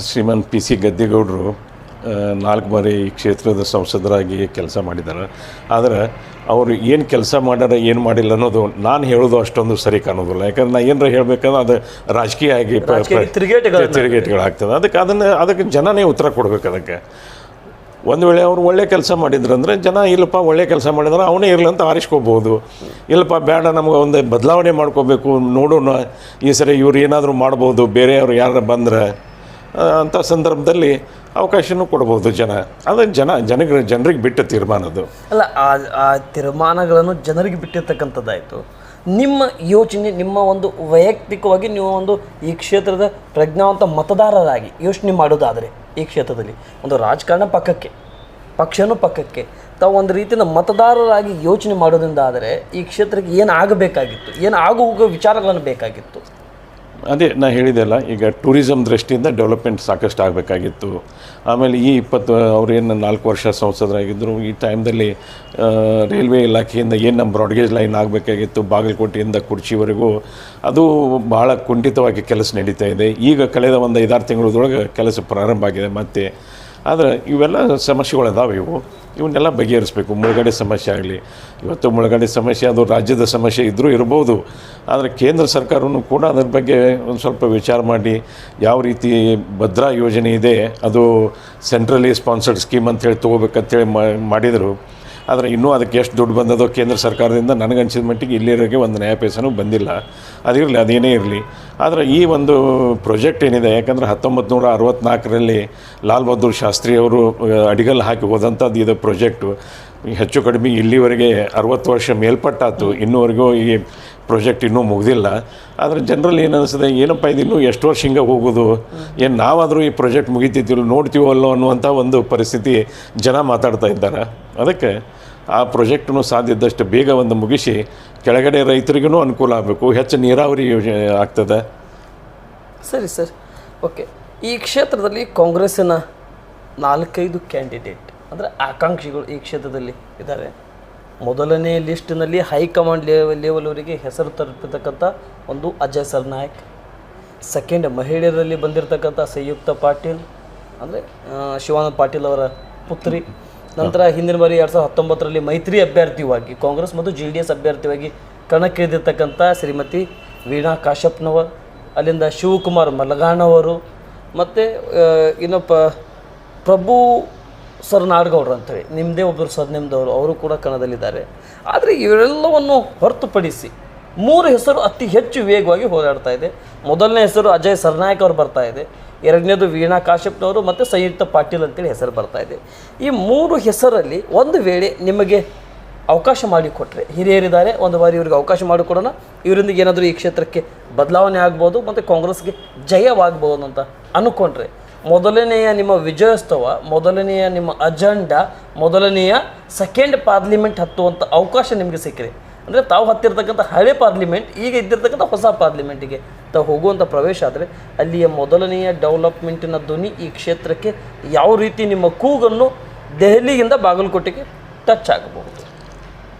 B: ಶ್ರೀಮಾನ್ ಪಿ ಸಿ ಗದ್ದೆಗೌಡರು ನಾಲ್ಕು ಬಾರಿ ಈ ಕ್ಷೇತ್ರದ ಸಂಸದರಾಗಿ ಕೆಲಸ ಮಾಡಿದ್ದಾರೆ. ಆದರೆ ಅವರು ಏನು ಕೆಲಸ ಮಾಡ್ಯಾರ ಏನು ಮಾಡಿಲ್ಲ ಅನ್ನೋದು ನಾನು ಹೇಳೋದು ಅಷ್ಟೊಂದು ಸರಿ ಕಾಣೋದಿಲ್ಲ. ಯಾಕಂದ್ರೆ ನಾನು ಏನಾರ ಹೇಳಬೇಕಂದ್ರೆ ಅದು ರಾಜಕೀಯ ಆಗಿ ತಿರುಗೇಟುಗಳಾಗ್ತದೆ. ಅದಕ್ಕೆ ಅದನ್ನು ಅದಕ್ಕೆ ಜನನೇ ಉತ್ತರ ಕೊಡ್ಬೇಕು ಅದಕ್ಕೆ. ಒಂದು ವೇಳೆ ಅವ್ರು ಒಳ್ಳೆ ಕೆಲಸ ಮಾಡಿದ್ರಂದರೆ ಜನ, ಇಲ್ಲಪ್ಪ, ಒಳ್ಳೆ ಕೆಲಸ ಮಾಡಿದ್ರೆ ಅವನೇ ಇರಲಿ ಅಂತ ಆರಿಸ್ಕೋಬೋದು. ಇಲ್ಲಪ್ಪ, ಬೇಡ, ನಮ್ಗೆ ಒಂದು ಬದಲಾವಣೆ ಮಾಡ್ಕೋಬೇಕು, ನೋಡೋಣ. ಈ ಸರಿ ಇವ್ರು ಏನಾದರೂ ಮಾಡ್ಬೋದು, ಬೇರೆಯವರು ಯಾರು ಬಂದ್ರೆ ಅಂಥ ಸಂದರ್ಭದಲ್ಲಿ ಅವಕಾಶನೂ ಕೊಡ್ಬೋದು ಜನ. ಅದು ಜನ ಜನಗ ಜನರಿಗೆ ಬಿಟ್ಟ ತೀರ್ಮಾನದು
A: ಅಲ್ಲ, ಆ ಆ ತೀರ್ಮಾನಗಳನ್ನು ಜನರಿಗೆ ಬಿಟ್ಟಿರ್ತಕ್ಕಂಥದ್ದಾಯಿತು. ನಿಮ್ಮ ಯೋಚನೆ, ನಿಮ್ಮ ಒಂದು ವೈಯಕ್ತಿಕವಾಗಿ ನೀವು ಒಂದು ಈ ಕ್ಷೇತ್ರದ ಪ್ರಜ್ಞಾವಂತ ಮತದಾರರಾಗಿ ಯೋಚನೆ ಮಾಡೋದಾದರೆ ಈ ಕ್ಷೇತ್ರದಲ್ಲಿ ಒಂದು ರಾಜಕಾರಣ ಪಕ್ಕಕ್ಕೆ, ಪಕ್ಷನೂ ಪಕ್ಕಕ್ಕೆ, ತಾವು ಒಂದು ರೀತಿಯ ಮತದಾರರಾಗಿ ಯೋಚನೆ ಮಾಡೋದ್ರಿಂದ ಆದರೆ ಈ ಕ್ಷೇತ್ರಕ್ಕೆ ಏನು ಆಗಬೇಕಾಗಿತ್ತು ಏನು ಆಗುವ ವಿಚಾರಗಳನ್ನು ಬೇಕಾಗಿತ್ತು?
B: ಅದೇ ಹೇಳಿದೆ ಅಲ್ಲ, ಈಗ ಟೂರಿಸಮ್ ದೃಷ್ಟಿಯಿಂದ ಡೆವಲಪ್ಮೆಂಟ್ ಸಾಕಷ್ಟು ಆಗಬೇಕಾಗಿತ್ತು. ಆಮೇಲೆ ಈ ಇಪ್ಪತ್ತು ಅವ್ರೇನು ನಾಲ್ಕು ವರ್ಷ ಸಂಸದರಾಗಿದ್ದರು ಈ ಟೈಮ್ದಲ್ಲಿ ರೈಲ್ವೆ ಇಲಾಖೆಯಿಂದ ಏನು ನಮ್ಮ ಬ್ರಾಡ್ಗೇಜ್ ಲೈನ್ ಆಗಬೇಕಾಗಿತ್ತು, ಬಾಗಲಕೋಟೆಯಿಂದ ಕುರ್ಚಿವರೆಗೂ, ಅದು ಭಾಳ ಕುಂಠಿತವಾಗಿ ಕೆಲಸ ನಡೀತಾ ಇದೆ. ಈಗ ಕಳೆದ ಒಂದು ಐದಾರು ತಿಂಗಳದೊಳಗೆ ಕೆಲಸ ಪ್ರಾರಂಭ ಆಗಿದೆ ಮತ್ತೆ. ಆದರೆ ಇವೆಲ್ಲ ಸಮಸ್ಯೆಗಳು ಅದಾವೆ ಇವು. ಇವನ್ನೆಲ್ಲ ಬಗೆಹರಿಸಬೇಕು. ಮುಳುಗಡೆ ಸಮಸ್ಯೆ ಆಗಲಿ, ಇವತ್ತು ಮುಳುಗಡೆ ಸಮಸ್ಯೆ, ಅದು ರಾಜ್ಯದ ಸಮಸ್ಯೆ ಇದ್ದರೂ ಇರ್ಬೋದು. ಆದರೆ ಕೇಂದ್ರ ಸರ್ಕಾರವೂ ಕೂಡ ಅದ್ರ ಬಗ್ಗೆ ಒಂದು ಸ್ವಲ್ಪ ವಿಚಾರ ಮಾಡಿ, ಯಾವ ರೀತಿ ಭದ್ರಾ ಯೋಜನೆ ಇದೆ, ಅದು ಸೆಂಟ್ರಲಿ ಸ್ಪಾನ್ಸರ್ಡ್ ಸ್ಕೀಮ್ ಅಂತೇಳಿ ತೊಗೋಬೇಕಂತೇಳಿ ಮಾಡಿದರು. ಆದರೆ ಇನ್ನೂ ಅದಕ್ಕೆ ಎಷ್ಟು ದುಡ್ಡು ಬಂದದೋ ಕೇಂದ್ರ ಸರ್ಕಾರದಿಂದ ನನಗನ್ಸಿದ ಮಟ್ಟಿಗೆ ಇಲ್ಲಿರೋಕ್ಕೆ ಒಂದು ನ್ಯಾಯ ಬಂದಿಲ್ಲ. ಅದಿರಲಿ, ಅದೇನೇ ಇರಲಿ. ಆದರೆ ಈ ಒಂದು ಪ್ರಾಜೆಕ್ಟ್ ಏನಿದೆ, ಯಾಕಂದರೆ ಹತ್ತೊಂಬತ್ತು ನೂರ ಅರವತ್ತ್ನಾಲ್ಕರಲ್ಲಿ ಲಾಲ್ ಬಹದ್ದೂರ್ ಶಾಸ್ತ್ರಿ ಅವರು ಅಡಿಗಲ್ಲಿ ಹಾಕಿ ಹೋದಂಥದ್ದು ಇದು ಪ್ರೊಜೆಕ್ಟು. ಹೆಚ್ಚು ಕಡಿಮೆ ಇಲ್ಲಿವರೆಗೆ ಅರವತ್ತು ವರ್ಷ ಮೇಲ್ಪಟ್ಟಾತು, ಇನ್ನೂವರೆಗೂ ಈ ಪ್ರಾಜೆಕ್ಟ್ ಇನ್ನೂ ಮುಗ್ದಿಲ್ಲ. ಆದರೆ ಜನರಲ್ಲಿ ಏನು ಅನಿಸ್ತದೆ ಏನಪ್ಪ ಇದು ಇನ್ನೂ ಎಷ್ಟು ವರ್ಷ ಹಿಂಗೆ ಹೋಗೋದು? ಏನು ನಾವಾದರೂ ಈ ಪ್ರಾಜೆಕ್ಟ್ ಮುಗಿತಿದ್ದಿಲ್ಲ ನೋಡ್ತೀವಲ್ಲೋ ಅನ್ನುವಂಥ ಒಂದು ಪರಿಸ್ಥಿತಿ ಜನ ಮಾತಾಡ್ತಾ ಇದ್ದಾರೆ. ಅದಕ್ಕೆ ಆ ಪ್ರಾಜೆಕ್ಟನ್ನು ಸಾಧ್ಯದಷ್ಟು ಬೇಗ ಒಂದು ಮುಗಿಸಿ ಕೆಳಗಡೆ ರೈತರಿಗೂ ಅನುಕೂಲ ಆಗಬೇಕು. ಹೆಚ್ಚು ನೀರಾವರಿ ಯೋಜನೆ ಆಗ್ತದೆ.
A: ಸರಿ ಸರ್. ಓಕೆ. ಈ ಕ್ಷೇತ್ರದಲ್ಲಿ ಕಾಂಗ್ರೆಸ್ಸಿನ ನಾಲ್ಕೈದು ಕ್ಯಾಂಡಿಡೇಟ್ ಅಂದರೆ ಆಕಾಂಕ್ಷಿಗಳು ಈ ಕ್ಷೇತ್ರದಲ್ಲಿ ಇದ್ದಾರೆ ಮೊದಲನೇ ಲಿಸ್ಟ್ನಲ್ಲಿ ಹೈಕಮಾಂಡ್ ಲೆವೆಲ್ ಅವರಿಗೆ ಹೆಸರು ತಲುಪಿರ್ತಕ್ಕಂಥ ಒಂದು ಅಜಯ್ ಸರ್ನಾಯಕ್. ಸೆಕೆಂಡ್ ಮಹಿಳೆಯರಲ್ಲಿ ಬಂದಿರತಕ್ಕಂಥ ಸಂಯುಕ್ತ ಪಾಟೀಲ್ ಅಂದರೆ ಶಿವಾನಂದ ಪಾಟೀಲ್ ಅವರ ಪುತ್ರಿ. ನಂತರ ಹಿಂದಿನ ಬಾರಿ ಎರಡು ಸಾವಿರದ ಹತ್ತೊಂಬತ್ತರಲ್ಲಿ ಮೈತ್ರಿ ಅಭ್ಯರ್ಥಿಯಾಗಿ, ಕಾಂಗ್ರೆಸ್ ಮತ್ತು ಜೆ ಡಿ ಎಸ್ ಅಭ್ಯರ್ಥಿಯಾಗಿ ಕಣಕ್ಕಿಳಿದಿರ್ತಕ್ಕಂಥ ಶ್ರೀಮತಿ ವೀಣಾ ಕಾಶ್ಯಪ್ನವರ್, ಅಲ್ಲಿಂದ ಶಿವಕುಮಾರ್ ಮಲಗಾಣವರು ಮತ್ತು ಇನ್ನೊಬ್ಬ ಪ್ರಭು ಸರ್ ನಾಡ್ಗೌಡ್ರು ಅಂತೇಳಿ ನಿಮ್ಮದೇ ಒಬ್ಬರು ಸರ್ ನಿಮ್ಮದವರು ಅವರು ಕೂಡ ಕಣದಲ್ಲಿದ್ದಾರೆ. ಆದರೆ ಇವೆಲ್ಲವನ್ನು ಹೊರತುಪಡಿಸಿ ಮೂರು ಹೆಸರು ಅತಿ ಹೆಚ್ಚು ವೇಗವಾಗಿ ಹೋರಾಡ್ತಾ ಇದೆ. ಮೊದಲನೇ ಹೆಸರು ಅಜಯ್ ಸರ್ನಾಯಕ್ ಅವರು ಬರ್ತಾ ಇದೆ. ಎರಡನೇದು ವೀಣಾ ಕಾಶ್ಯಪ್ನವರು ಮತ್ತು ಸಂಯುಕ್ತ ಪಾಟೀಲ್ ಅಂತೇಳಿ ಹೆಸರು ಬರ್ತಾ ಇದೆ. ಈ ಮೂರು ಹೆಸರಲ್ಲಿ ಒಂದು ವೇಳೆ ನಿಮಗೆ ಅವಕಾಶ ಮಾಡಿಕೊಟ್ರೆ, ಹಿರಿಯರಿದ್ದಾರೆ, ಒಂದು ಬಾರಿ ಇವರಿಗೆ ಅವಕಾಶ ಮಾಡಿಕೊಡೋಣ ಇವರಿಂದ ಏನಾದರೂ ಈ ಕ್ಷೇತ್ರಕ್ಕೆ ಬದಲಾವಣೆ ಆಗ್ಬೋದು, ಮತ್ತು ಕಾಂಗ್ರೆಸ್ಗೆ ಜಯವಾಗ್ಬೋದು ಅಂತ ಅಂದ್ಕೊಂಡ್ರೆ ಮೊದಲನೆಯ ನಿಮ್ಮ ವಿಜಯೋತ್ಸವ, ಮೊದಲನೆಯ ನಿಮ್ಮ ಅಜೆಂಡಾ, ಮೊದಲನೆಯ ಸೆಕೆಂಡ್ ಪಾರ್ಲಿಮೆಂಟ್ ಹತ್ತುವಂಥ ಅವಕಾಶ ನಿಮಗೆ ಸಿಕ್ಕಿದೆ ಅಂದರೆ ತಾವು ಹತ್ತಿರತಕ್ಕಂಥ ಹಳೆ ಪಾರ್ಲಿಮೆಂಟ್ ಈಗ ಇದ್ದಿರ್ತಕ್ಕಂಥ ಹೊಸ ಪಾರ್ಲಿಮೆಂಟಿಗೆ ತಾವು ಹೋಗುವಂಥ ಪ್ರವೇಶ ಆದರೆ ಅಲ್ಲಿಯ ಮೊದಲನೆಯ ಡೆವಲಪ್ಮೆಂಟಿನ ಧ್ವನಿ ಈ ಕ್ಷೇತ್ರಕ್ಕೆ ಯಾವ ರೀತಿ ನಿಮ್ಮ ಕೂಗನ್ನು ದೆಹಲಿಯಿಂದ ಬಾಗಲಕೋಟೆಗೆ ಟಚ್ ಆಗಬಹುದು?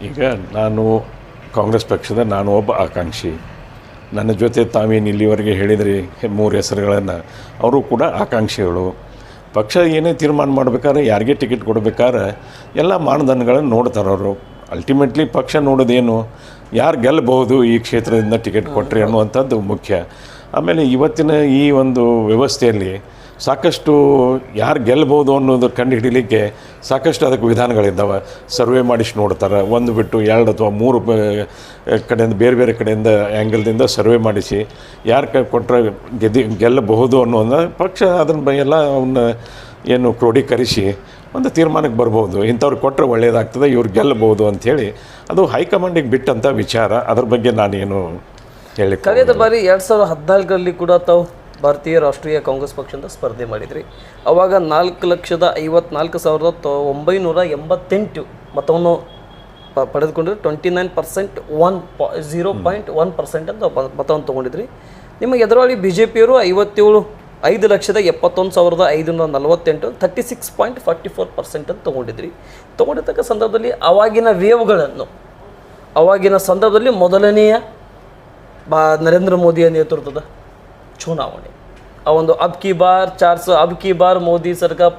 B: ಈಗ ನಾನು ಕಾಂಗ್ರೆಸ್ ಪಕ್ಷದ ನಾನು ಒಬ್ಬ ಆಕಾಂಕ್ಷಿ. ನನ್ನ ಜೊತೆ ತಾವೇನು ಇಲ್ಲಿವರೆಗೆ ಹೇಳಿದ್ರಿ ಮೂರು ಹೆಸರುಗಳನ್ನು, ಅವರು ಕೂಡ ಆಕಾಂಕ್ಷಿಗಳು. ಪಕ್ಷ ಏನೇ ತೀರ್ಮಾನ ಮಾಡಬೇಕಾದ್ರೆ, ಯಾರಿಗೆ ಟಿಕೆಟ್ ಕೊಡಬೇಕಾದ್ರೆ ಎಲ್ಲ ಮಾನದಂಡಗಳನ್ನು ನೋಡ್ತಾರೆ ಅವರು ಅಲ್ಟಿಮೇಟ್ಲಿ ಪಕ್ಷ ನೋಡೋದೇನು? ಯಾರು ಗೆಲ್ಲಬಹುದು ಈ ಕ್ಷೇತ್ರದಿಂದ ಟಿಕೆಟ್ ಕೊಟ್ಟರೆ ಅನ್ನುವಂಥದ್ದು ಮುಖ್ಯ. ಆಮೇಲೆ ಇವತ್ತಿನ ಈ ಒಂದು ವ್ಯವಸ್ಥೆಯಲ್ಲಿ ಸಾಕಷ್ಟು ಯಾರು ಗೆಲ್ಬೋದು ಅನ್ನೋದು ಕಂಡು ಹಿಡಿಲಿಕ್ಕೆ ಸಾಕಷ್ಟು ಅದಕ್ಕೆ ವಿಧಾನಗಳಿದ್ದಾವೆ. ಸರ್ವೆ ಮಾಡಿಸಿ ನೋಡ್ತಾರೆ. ಒಂದು ಬಿಟ್ಟು ಎರಡು ಅಥವಾ ಮೂರು ಕಡೆಯಿಂದ ಬೇರೆ ಬೇರೆ ಕಡೆಯಿಂದ ಆ್ಯಂಗಲ್ದಿಂದ ಸರ್ವೆ ಮಾಡಿಸಿ ಯಾರು ಕೈ ಕೊಟ್ಟರೆ ಗೆದ್ದಿ, ಗೆಲ್ಲಬಹುದು ಅನ್ನೋದನ್ನ ಪಕ್ಷ ಅದನ್ನ ಎಲ್ಲ ಅವನ್ನ ಏನು ಕ್ರೋಢೀಕರಿಸಿ ಒಂದು ತೀರ್ಮಾನಕ್ಕೆ ಬರ್ಬೋದು. ಇಂಥವ್ರು ಕೊಟ್ಟರೆ ಒಳ್ಳೆಯದಾಗ್ತದೆ ಇವ್ರು ಗೆಲ್ಲಬಹುದು ಅಂಥೇಳಿ ಅದು ಹೈಕಮಾಂಡಿಗೆ ಬಿಟ್ಟಂಥ ವಿಚಾರ. ಅದ್ರ ಬಗ್ಗೆ ನಾನೇನು ಹೇಳಿ
A: ಕಳೆದ ಬಾರಿ ಎರಡು ಸಾವಿರದ ಹದಿನಾಲ್ಕರಲ್ಲಿ ಕೂಡ ತಾವು ಭಾರತೀಯ ರಾಷ್ಟ್ರೀಯ ಕಾಂಗ್ರೆಸ್ ಪಕ್ಷದಿಂದ ಸ್ಪರ್ಧೆ ಮಾಡಿದ್ರಿ. ಅವಾಗ ನಾಲ್ಕು ಲಕ್ಷದ ಐವತ್ನಾಲ್ಕು ಸಾವಿರದ ತೊ ಒಂಬೈನೂರ ಎಂಬತ್ತೆಂಟು ಮತವನ್ನು ಪ- ಪಡೆದುಕೊಂಡಿದ್ರು. ಟ್ವೆಂಟಿ ನೈನ್ ಪರ್ಸೆಂಟ್ ಒನ್ ಪಾ ಝೀರೋ ಪಾಯಿಂಟ್ ಒನ್ ಪರ್ಸೆಂಟ್ ಅಂತ ಮತವನ್ನು ತೊಗೊಂಡಿದ್ರಿ. ನಿಮಗೆ ಎದುರಾಳಿ ಬಿ ಜೆ ಪಿಯವರು ಐವತ್ತೇಳು ಐದು ಲಕ್ಷದ ಎಪ್ಪತ್ತೊಂದು ಸಾವಿರದ ಐದುನೂರ ನಲವತ್ತೆಂಟು thirty six point forty four percent ಅಂತ ತೊಗೊಂಡಿದ್ರಿ. ತೊಗೊಂಡಿರ್ತಕ್ಕ ಸಂದರ್ಭದಲ್ಲಿ ಅವಾಗಿನ ವೇವ್ಗಳನ್ನು, ಅವಾಗಿನ ಸಂದರ್ಭದಲ್ಲಿ ಮೊದಲನೆಯ ಬಾ ನರೇಂದ್ರ ಮೋದಿಯ ನೇತೃತ್ವದ ಚುನಾವಣೆ. ಆ ಒಂದು ಅಬ್ ಕಿ ಬಾರ್ ಚಾರ್ಸ್ ಅಬ್ ಕಿ ಬಾರ್ ಮೋದಿ ಸರ್ಕಾರ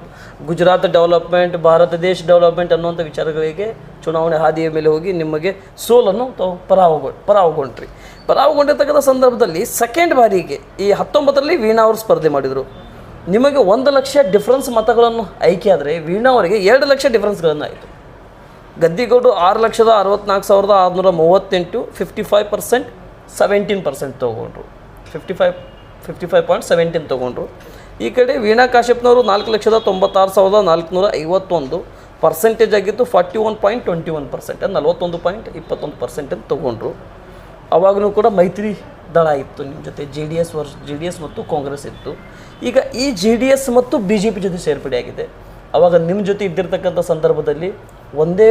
A: ಗುಜರಾತ್ ಡೆವಲಪ್ಮೆಂಟ್, ಭಾರತ ದೇಶ ಡೆವಲಪ್ಮೆಂಟ್ ಅನ್ನುವಂಥ ವಿಚಾರಗಳಿಗೆ ಚುನಾವಣೆ ಹಾದಿಯ ಮೇಲೆ ಹೋಗಿ ನಿಮಗೆ ಸೋಲನ್ನು ತಾವು ಪರಾವಗೊ, ಪರಾವಗೊಂಡ್ರಿ. ಪರಾವಗೊಂಡಿರ್ತಕ್ಕಂಥ ಸಂದರ್ಭದಲ್ಲಿ ಸೆಕೆಂಡ್ ಬಾರಿಗೆ ಈ ಹತ್ತೊಂಬತ್ತರಲ್ಲಿ ವೀಣಾ ಅವರು ಸ್ಪರ್ಧೆ ಮಾಡಿದರು. ನಿಮಗೆ ಒಂದು ಲಕ್ಷ ಡಿಫ್ರೆನ್ಸ್ ಮತಗಳನ್ನು ಆಯ್ಕೆ ಆದರೆ ವೀಣಾ ಅವರಿಗೆ ಎರಡು ಲಕ್ಷ ಡಿಫ್ರೆನ್ಸ್ಗಳನ್ನು ಆಯಿತು ಗದ್ದಿಗೌಡರು ಆರು ಲಕ್ಷದ ಅರವತ್ನಾಲ್ಕು ಸಾವಿರದ ಆರುನೂರ ಮೂವತ್ತೆಂಟು fifty five percent seventeen percent ತೊಗೊಂಡ್ರು. Fifty five fifty five point seventeen ತೊಗೊಂಡ್ರು. ಈ ಕಡೆ ವೀಣಾ ಕಾಶ್ಯಪ್ನವರು ನಾಲ್ಕು ಲಕ್ಷದ ತೊಂಬತ್ತಾರು ಸಾವಿರದ ನಾಲ್ಕುನೂರ ಐವತ್ತೊಂದು ಪರ್ಸೆಂಟೇಜ್ ಆಗಿತ್ತು forty one point twenty one percent ನಲ್ವತ್ತೊಂದು ಪಾಯಿಂಟ್ ಇಪ್ಪತ್ತೊಂದು ಪರ್ಸೆಂಟ್ ಅಂತ ತೊಗೊಂಡ್ರು. ಅವಾಗಲೂ ಕೂಡ ಮೈತ್ರಿ ದಳ ಇತ್ತು ನಿಮ್ಮ ಜೊತೆ ಜೆ ಡಿ ಎಸ್ ವರ್ಷ ಜೆ ಡಿ ಎಸ್ ಮತ್ತು ಕಾಂಗ್ರೆಸ್ ಇತ್ತು. ಈಗ ಈ ಜೆ ಡಿ ಎಸ್ ಮತ್ತು ಬಿ ಜೆ ಪಿ ಜೊತೆ ಸೇರ್ಪಡೆಯಾಗಿದೆ ಅವಾಗ ನಿಮ್ಮ ಜೊತೆ ಇದ್ದಿರ್ತಕ್ಕಂಥ ಸಂದರ್ಭದಲ್ಲಿ ಒಂದೇ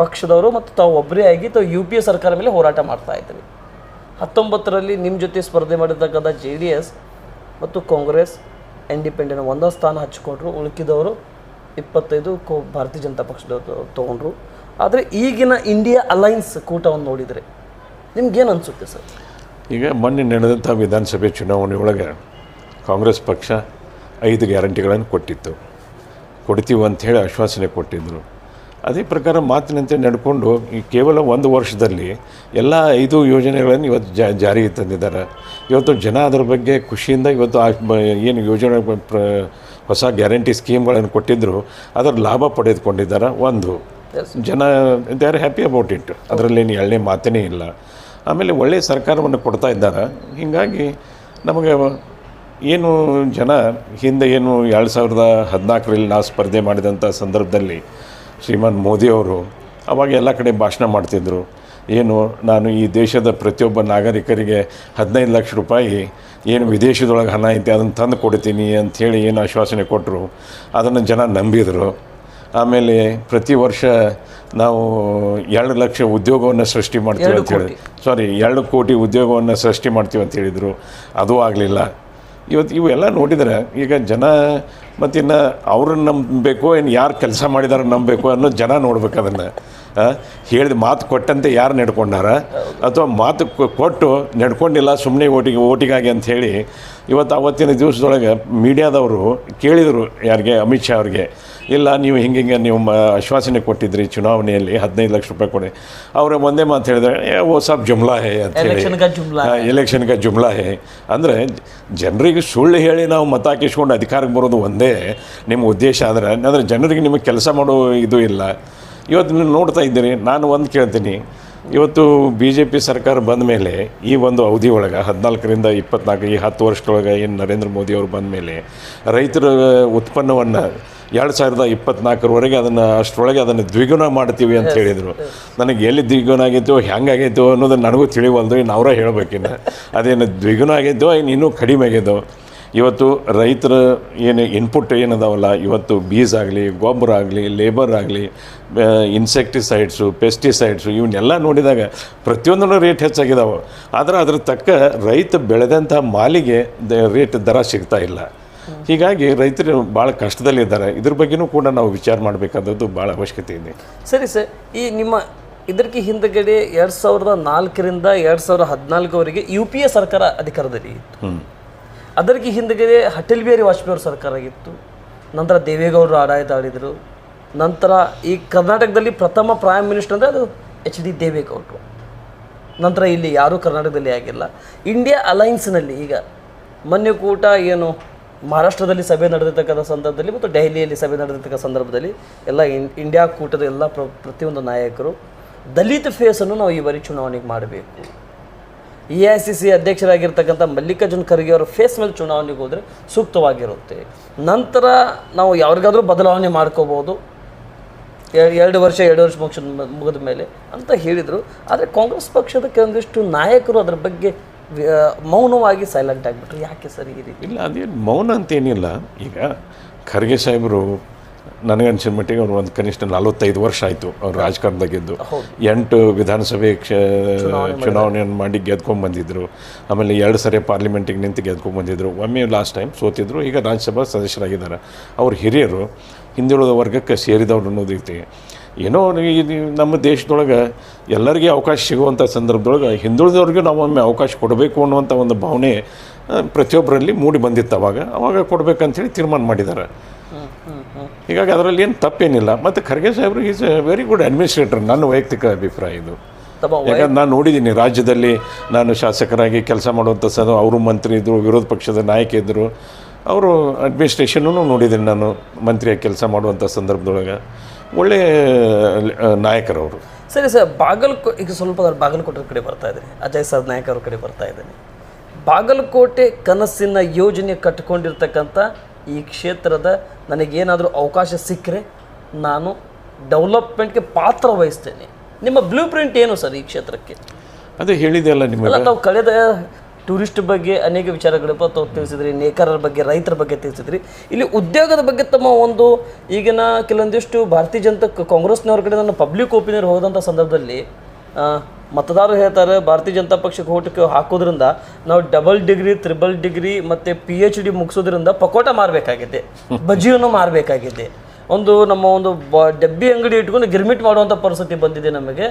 A: ಪಕ್ಷದವರು ಮತ್ತು ತಾವು ಒಬ್ಬರೇ ಆಗಿ ತಾವು ಯು ಪಿ ಎ ಸರ್ಕಾರ ಮೇಲೆ ಹೋರಾಟ ಮಾಡ್ತಾ ಇದ್ರಿ. ಹತ್ತೊಂಬತ್ತರಲ್ಲಿ ನಿಮ್ಮ ಜೊತೆ ಸ್ಪರ್ಧೆ ಮಾಡಿರ್ತಕ್ಕಂಥ ಜೆ ಡಿ ಎಸ್ ಮತ್ತು ಕಾಂಗ್ರೆಸ್ ಇಂಡಿಪೆಂಡೆಂಟ್ ಒಂದೊಂದು ಸ್ಥಾನ ಹಚ್ಕೊಂಡ್ರು ಉಳುಕಿದವರು ಇಪ್ಪತ್ತೈದು ಕೋ ಭಾರತೀಯ ಜನತಾ ಪಕ್ಷದ ತೊಗೊಂಡ್ರು. ಆದರೆ ಈಗಿನ ಇಂಡಿಯಾ ಅಲೈನ್ಸ್ ಕೂಟವನ್ನು ನೋಡಿದರೆ ನಿಮ್ಗೇನು ಅನಿಸುತ್ತೆ ಸರ್?
B: ಈಗ ಮೊನ್ನೆ ನಡೆದಂಥ ವಿಧಾನಸಭೆ ಚುನಾವಣೆಯೊಳಗೆ ಕಾಂಗ್ರೆಸ್ ಪಕ್ಷ ಐದು ಗ್ಯಾರಂಟಿಗಳನ್ನು ಕೊಟ್ಟಿತ್ತು. ಕೊಡ್ತೀವಿ ಅಂಥೇಳಿ ಆಶ್ವಾಸನೆ ಕೊಟ್ಟಿದ್ದರು ಅದೇ ಪ್ರಕಾರ ಮಾತಿನಂತೆ ನಡ್ಕೊಂಡು ಈ ಕೇವಲ ಒಂದು ವರ್ಷದಲ್ಲಿ ಎಲ್ಲ ಐದು ಯೋಜನೆಗಳನ್ನು ಇವತ್ತು ಜಾ ಜಾರಿಗೆ ತಂದಿದ್ದಾರೆ. ಇವತ್ತು ಜನ ಅದರ ಬಗ್ಗೆ ಖುಷಿಯಿಂದ ಇವತ್ತು ಏನು ಯೋಜನೆ ಪ್ರ ಹೊಸ ಗ್ಯಾರಂಟಿ ಸ್ಕೀಮ್ಗಳನ್ನು ಕೊಟ್ಟಿದ್ದರು ಅದರ ಲಾಭ ಪಡೆದುಕೊಂಡಿದ್ದಾರೆ. ಒಂದು ಜನ they are happy about it ಅದರಲ್ಲೇನು ಎಳ್ಳೆ ಮಾತೇ ಇಲ್ಲ. ಆಮೇಲೆ ಒಳ್ಳೆಯ ಸರ್ಕಾರವನ್ನು ಕೊಡ್ತಾ ಇದ್ದಾರೆ. ಹೀಗಾಗಿ ನಮಗೆ ಏನು ಜನ ಹಿಂದೆ ಏನು ಎರಡು ಸಾವಿರದ ಹದಿನಾಲ್ಕರಲ್ಲಿ ನಾವು ಸ್ಪರ್ಧೆ ಮಾಡಿದಂಥ ಸಂದರ್ಭದಲ್ಲಿ ಶ್ರೀಮಾನ್ ಮೋದಿಯವರು ಅವಾಗ ಎಲ್ಲ ಕಡೆ ಭಾಷಣ ಮಾಡ್ತಿದ್ದರು ಏನು ನಾನು ಈ ದೇಶದ ಪ್ರತಿಯೊಬ್ಬ ನಾಗರಿಕರಿಗೆ ಹದಿನೈದು ಲಕ್ಷ ರೂಪಾಯಿ ಏನು ವಿದೇಶದೊಳಗೆ ಹಣ ಐತೆ ಅದನ್ನು ತಂದು ಕೊಡ್ತೀನಿ ಅಂಥೇಳಿ ಏನು ಆಶ್ವಾಸನೆ ಕೊಟ್ಟರು. ಅದನ್ನು ಜನ ನಂಬಿದರು. ಆಮೇಲೆ ಪ್ರತಿ ವರ್ಷ ನಾವು ಎರಡು ಲಕ್ಷ ಉದ್ಯೋಗವನ್ನು ಸೃಷ್ಟಿ ಮಾಡ್ತೀವಿ ಅಂತ ಹೇಳಿ ಸಾರಿ ಎರಡು ಕೋಟಿ ಉದ್ಯೋಗವನ್ನು ಸೃಷ್ಟಿ ಮಾಡ್ತೀವಿ ಅಂತ ಹೇಳಿದರು. ಅದು ಆಗಲಿಲ್ಲ. ಇವತ್ತು ಇವೆಲ್ಲ ನೋಡಿದರೆ ಈಗ ಜನ ಮತ್ತಿನ್ನು ಅವ್ರನ್ನ ನಂಬಬೇಕು ಏನು ಯಾರು ಕೆಲಸ ಮಾಡಿದಾರ ನಂಬಬೇಕು ಅನ್ನೋ ಜನ ನೋಡ್ಬೇಕು ಅದನ್ನು. ಹೇಳಿದ ಮಾತು ಕೊಟ್ಟಂತೆ ಯಾರು ನಡ್ಕೊಂಡಾರ? ಅಥವಾ ಮಾತು ಕೊಟ್ಟು ನಡ್ಕೊಂಡಿಲ್ಲ ಸುಮ್ಮನೆ ಓಟಿಗೆ ಓಟಿಗಾಗಿ ಅಂತ ಹೇಳಿ ಇವತ್ತು ಅವತ್ತಿನ ದಿವಸದೊಳಗೆ ಮೀಡಿಯಾದವರು ಕೇಳಿದರು ಯಾರಿಗೆ ಅಮಿತ್ ಶಾ ಅವ್ರಿಗೆ ಇಲ್ಲ ನೀವು ಹಿಂಗೆ ಹಿಂಗೆ ನೀವು ಮ ಆಶ್ವಾಸನೆ ಕೊಟ್ಟಿದ್ರಿ ಚುನಾವಣೆಯಲ್ಲಿ ಹದಿನೈದು ಲಕ್ಷ ರೂಪಾಯಿ ಕೊಡಿ. ಅವರು ಒಂದೇ ಮಾತು ಹೇಳಿದ್ರೆ ಓ ಸಾಬ್ ಜುಮ್ಲಾ ಹೇ ಅಂತ ಹೇಳಿ. ಎಲೆಕ್ಷನ್ಗೆ ಜುಮ್ಲಾ ಹೇ. ಅಂದರೆ ಜನರಿಗೆ ಸುಳ್ಳು ಹೇಳಿ ನಾವು ಮತ ಹಾಕಿಸ್ಕೊಂಡು ಅಧಿಕಾರಕ್ಕೆ ಬರೋದು ಒಂದೇ ನಿಮ್ಮ ಉದ್ದೇಶ ಆದರೆ ಅಂದರೆ ಜನರಿಗೆ ನಿಮಗೆ ಕೆಲಸ ಮಾಡೋ ಇದು ಇಲ್ಲ. ಇವತ್ತು ನೀವು ನೋಡ್ತಾ ಇದ್ದೀರಿ ನಾನು ಒಂದು ಕೇಳ್ತೀನಿ. ಇವತ್ತು ಬಿ ಜೆ ಪಿ ಸರ್ಕಾರ ಬಂದ ಮೇಲೆ ಈ ಒಂದು ಅವಧಿ ಒಳಗೆ ಹದಿನಾಲ್ಕರಿಂದ ಇಪ್ಪತ್ನಾಲ್ಕು ಈ ಹತ್ತು ವರ್ಷದೊಳಗೆ ಏನು ನರೇಂದ್ರ ಮೋದಿ ಅವರು ಬಂದ ಮೇಲೆ ರೈತರ ಉತ್ಪನ್ನವನ್ನು ಎರಡು ಸಾವಿರದ ಇಪ್ಪತ್ನಾಲ್ಕರವರೆಗೆ ಅದನ್ನು ಅಷ್ಟರೊಳಗೆ ಅದನ್ನು ದ್ವಿಗುಣ ಮಾಡ್ತೀವಿ ಅಂತ ಹೇಳಿದರು. ನನಗೆ ಎಲ್ಲಿ ದ್ವಿಗುಣ ಆಗೈತೋ ಹೆಂಗಾಗೈತೋ ಅನ್ನೋದನ್ನು ನನಗೂ ತಿಳಿವಲ್ದು ಇನ್ನು ಅವರೇ ಹೇಳ್ಬೇಕಿನ್ನು. ಅದೇನು ದ್ವಿಗುಣ ಆಗೈತೋ ಇನ್ನು ಇನ್ನೂ ಕಡಿಮೆ ಆಗ್ಯದೋ ಇವತ್ತು ರೈತರ ಏನು ಇನ್ಪುಟ್ ಏನದಾವಲ್ಲ ಇವತ್ತು ಬೀಜ ಆಗಲಿ ಗೊಬ್ಬರ ಆಗಲಿ ಲೇಬರ್ ಆಗಲಿ ಇನ್ಸೆಕ್ಟಿಸೈಡ್ಸು ಪೆಸ್ಟಿಸೈಡ್ಸು ಇವನ್ನೆಲ್ಲ ನೋಡಿದಾಗ ಪ್ರತಿಯೊಂದೂ ರೇಟ್ ಹೆಚ್ಚಾಗಿದ್ದಾವೆ ಆದರೆ ಅದ್ರ ತಕ್ಕ ರೈತ ಬೆಳೆದಂಥ ಮಾಲಿಗೆ ದ ರೇಟ್ ದರ ಸಿಗ್ತಾ ಇಲ್ಲ. ಹೀಗಾಗಿ ರೈತರು ಭಾಳ ಕಷ್ಟದಲ್ಲಿದ್ದಾರೆ. ಇದ್ರ ಬಗ್ಗೆನೂ ಕೂಡ ನಾವು ವಿಚಾರ ಮಾಡಬೇಕಾದದ್ದು ಭಾಳ ಅವಶ್ಯಕತೆ ಇದೆ.
A: ಸರಿ ಸರ್ ಈ ನಿಮ್ಮ ಇದಕ್ಕೆ ಹಿಂದಗಡೆ ಎರಡು ಸಾವಿರದ ನಾಲ್ಕರಿಂದ ಎರಡು ಸಾವಿರದ ಹದಿನಾಲ್ಕವರೆಗೆ ಯು ಪಿ ಎ ಸರ್ಕಾರ ಅಧಿಕಾರದಲ್ಲಿ ಇತ್ತು.
B: ಹ್ಞೂ
A: ಅದಕ್ಕೆ ಹಿಂದಗಡೆ ಅಟಲ್ ಬಿಹಾರಿ ವಾಜಪೇಯಿ ಸರ್ಕಾರ ಆಗಿತ್ತು. ನಂತರ ದೇವೇಗೌಡರು ಆಡಳಿತ ಆಡಿದರು. ನಂತರ ಈ ಕರ್ನಾಟಕದಲ್ಲಿ ಪ್ರಥಮ ಪ್ರೈಮ್ ಮಿನಿಸ್ಟರ್ ಅಂದರೆ ಅದು ಎಚ್ ಡಿ ದೇವೇಗೌಡರು. ನಂತರ ಇಲ್ಲಿ ಯಾರೂ ಕರ್ನಾಟಕದಲ್ಲಿ ಆಗಿಲ್ಲ. ಇಂಡಿಯಾ ಅಲೈನ್ಸ್ನಲ್ಲಿ ಈಗ ಮೊನ್ನೆ ಕೂಟ ಏನು ಮಹಾರಾಷ್ಟ್ರದಲ್ಲಿ ಸಭೆ ನಡೆದಿರ್ತಕ್ಕಂಥ ಸಂದರ್ಭದಲ್ಲಿ ಮತ್ತು ದೆಹಲಿಯಲ್ಲಿ ಸಭೆ ನಡೆದಿರ್ತಕ್ಕಂಥ ಸಂದರ್ಭದಲ್ಲಿ ಎಲ್ಲ ಇನ್ ಇಂಡಿಯಾ ಕೂಟದ ಎಲ್ಲ ಪ್ರ, ಪ್ರತಿಯೊಂದು ನಾಯಕರು ದಲಿತ ಫೇಸನ್ನು ನಾವು ಈ ಬಾರಿ ಚುನಾವಣೆಗೆ ಮಾಡಬೇಕು. ಎ ಐ ಸಿ ಸಿ ಅಧ್ಯಕ್ಷರಾಗಿರ್ತಕ್ಕಂಥ ಮಲ್ಲಿಕಾರ್ಜುನ್ ಖರ್ಗೆ ಅವರ ಫೇಸ್ ಮೇಲೆ ಚುನಾವಣೆಗೆ ಹೋದರೆ ಸೂಕ್ತವಾಗಿರುತ್ತೆ. ನಂತರ ನಾವು ಯಾರಿಗಾದರೂ ಬದಲಾವಣೆ ಮಾಡ್ಕೋಬೋದು. ಎರಡು ವರ್ಷ ಎರಡು ವರ್ಷ ಪಕ್ಷ ಮುಗಿದ ಮೇಲೆ ಅಂತ ಹೇಳಿದರು. ಆದರೆ ಕಾಂಗ್ರೆಸ್ ಪಕ್ಷದ ಕೆಲವೊಂದಿಷ್ಟು ನಾಯಕರು ಅದರ ಬಗ್ಗೆ ಮೌನವಾಗಿ ಸೈಲೆಂಟ್ ಆಗಿಬಿಟ್ರು. ಯಾಕೆ ಸರ್
B: ಇಲ್ಲ, ಅದೇನು ಮೌನ ಅಂತೇನಿಲ್ಲ. ಈಗ ಖರ್ಗೆ ಸಾಹೇಬರು ನನಗನ್ಸಿದ ಮಟ್ಟಿಗೆ ಅವ್ರು ಒಂದು ಕನಿಷ್ಠ ನಲವತ್ತೈದು ವರ್ಷ ಆಯಿತು ಅವ್ರು ರಾಜಕಾರಣದಾಗಿದ್ದು ಎಂಟು ವಿಧಾನಸಭೆ ಕ್ಷ ಚುನಾವಣೆಯನ್ನು ಮಾಡಿ ಗೆದ್ಕೊಂಡು ಬಂದಿದ್ದರು ಆಮೇಲೆ ಎರಡು ಸರಿ ಪಾರ್ಲಿಮೆಂಟಿಗೆ ನಿಂತು ಗೆದ್ಕೊಂಡು ಬಂದಿದ್ದರು ಒಮ್ಮೆ ಲಾಸ್ಟ್ ಟೈಮ್ ಸೋತಿದ್ರು. ಈಗ ರಾಜ್ಯಸಭಾ ಸದಸ್ಯರಾಗಿದ್ದಾರೆ. ಅವ್ರ ಹಿರಿಯರು ಹಿಂದುಳಿದ ವರ್ಗಕ್ಕೆ ಸೇರಿದವ್ರು ಅನ್ನೋದೈತಿ ಏನೋ ಈ ನಮ್ಮ ದೇಶದೊಳಗೆ ಎಲ್ಲರಿಗೆ ಅವಕಾಶ ಸಿಗುವಂಥ ಸಂದರ್ಭದೊಳಗೆ ಹಿಂದುಳಿದವ್ರಿಗೆ ನಾವು ಒಮ್ಮೆ ಅವಕಾಶ ಕೊಡಬೇಕು ಅನ್ನುವಂಥ ಒಂದು ಭಾವನೆ ಪ್ರತಿಯೊಬ್ಬರಲ್ಲಿ ಮೂಡಿ ಬಂದಿತ್ತು ಅವಾಗ. ಅವಾಗ ಹೇಳಿ ತೀರ್ಮಾನ ಮಾಡಿದ್ದಾರೆ. ಹೀಗಾಗಿ ಅದರಲ್ಲಿ ಏನು ತಪ್ಪೇನಿಲ್ಲ. ಮತ್ತು ಖರ್ಗೆ ಸಾಹೇಬ್ರು is a very good administrator ನನ್ನ ವೈಯಕ್ತಿಕ ಅಭಿಪ್ರಾಯ ಇದು. ಯಾಕಂದ್ರೆ ನಾನು ನೋಡಿದ್ದೀನಿ ರಾಜ್ಯದಲ್ಲಿ ನಾನು ಶಾಸಕರಾಗಿ ಕೆಲಸ ಮಾಡುವಂಥ ಸಹ ಅವರು ಮಂತ್ರಿ ಇದ್ದರು ವಿರೋಧ ಪಕ್ಷದ ನಾಯಕ ಇದ್ದರು ಅವರು ಅಡ್ಮಿನಿಸ್ಟ್ರೇಷನೂ ನೋಡಿದ್ದೀನಿ ನಾನು ಮಂತ್ರಿಯಾಗಿ ಕೆಲಸ ಮಾಡುವಂಥ ಸಂದರ್ಭದೊಳಗೆ. ಒಳ್ಳೆಯ ನಾಯಕರು ನಾಯಕರವರು
A: ಸರಿ ಸರ್ ಬಾಗಲಕೋ ಈಗ ಸ್ವಲ್ಪ ಬಾಗಲಕೋಟೆ ಕಡೆ ಬರ್ತಾ ಇದ್ದೀನಿ. ಅಜಯ್ ಸರ್ ನಾಯಕ್ ಅವ್ರ ಕಡೆ ಬರ್ತಾ ಇದ್ದೀನಿ. ಬಾಗಲಕೋಟೆ ಕನಸಿನ ಯೋಜನೆ ಕಟ್ಕೊಂಡಿರ್ತಕ್ಕಂಥ ಈ ಕ್ಷೇತ್ರದ ನನಗೇನಾದರೂ ಅವಕಾಶ ಸಿಕ್ಕರೆ ನಾನು ಡೆವಲಪ್ಮೆಂಟ್ಗೆ ಪಾತ್ರ ವಹಿಸ್ತೇನೆ. ನಿಮ್ಮ ಬ್ಲೂ ಪ್ರಿಂಟ್ ಏನು ಸರ್ ಈ ಕ್ಷೇತ್ರಕ್ಕೆ?
B: ಅದೇ ಹೇಳಿದೆ ಅಲ್ಲ ನಿಮಗೆ.
A: ನಾವು ತಾವು ಕಳೆದ ಟೂರಿಸ್ಟ್ ಬಗ್ಗೆ ಅನೇಕ ವಿಚಾರಗಳ ಬಗ್ಗೆ ತಾವು ತಿಳಿಸಿದ್ರಿ ನೇಕಾರರ ಬಗ್ಗೆ ರೈತರ ಬಗ್ಗೆ ತಿಳಿಸಿದ್ರಿ. ಇಲ್ಲಿ ಉದ್ಯೋಗದ ಬಗ್ಗೆ ತಮ್ಮ ಒಂದು ಈಗಿನ ಕೆಲವೊಂದಿಷ್ಟು ಭಾರತೀಯ ಜನತಾ ಕಾಂಗ್ರೆಸ್ನವ್ರ ಕಡೆ ನನ್ನ ಪಬ್ಲಿಕ್ ಒಪಿನಿಯನ್ ಹೋದಂಥ ಸಂದರ್ಭದಲ್ಲಿ ಮತದಾರರು ಹೇಳ್ತಾರೆ, ಭಾರತೀಯ ಜನತಾ ಪಕ್ಷಕ್ಕೆ ಓಟಕ್ಕೆ ಹಾಕೋದ್ರಿಂದ ನಾವು ಡಬಲ್ ಡಿಗ್ರಿ ತ್ರಿಬಲ್ ಡಿಗ್ರಿ ಮತ್ತು ಪಿ ಎಚ್ ಡಿ ಮುಗಿಸೋದ್ರಿಂದ ಪಕೋಟ ಮಾರಬೇಕಾಗಿದೆ, ಬಜ್ಜಿಯನ್ನು ಮಾರಬೇಕಾಗಿದೆ. ಒಂದು ನಮ್ಮ ಒಂದು ಬ, ಡಬ್ಬಿ ಅಂಗಡಿ ಇಟ್ಕೊಂಡು ಗಿರ್ಮಿಟ್ ಮಾಡುವಂಥ ಪರಿಸ್ಥಿತಿ ಬಂದಿದೆ ನಮಗೆ.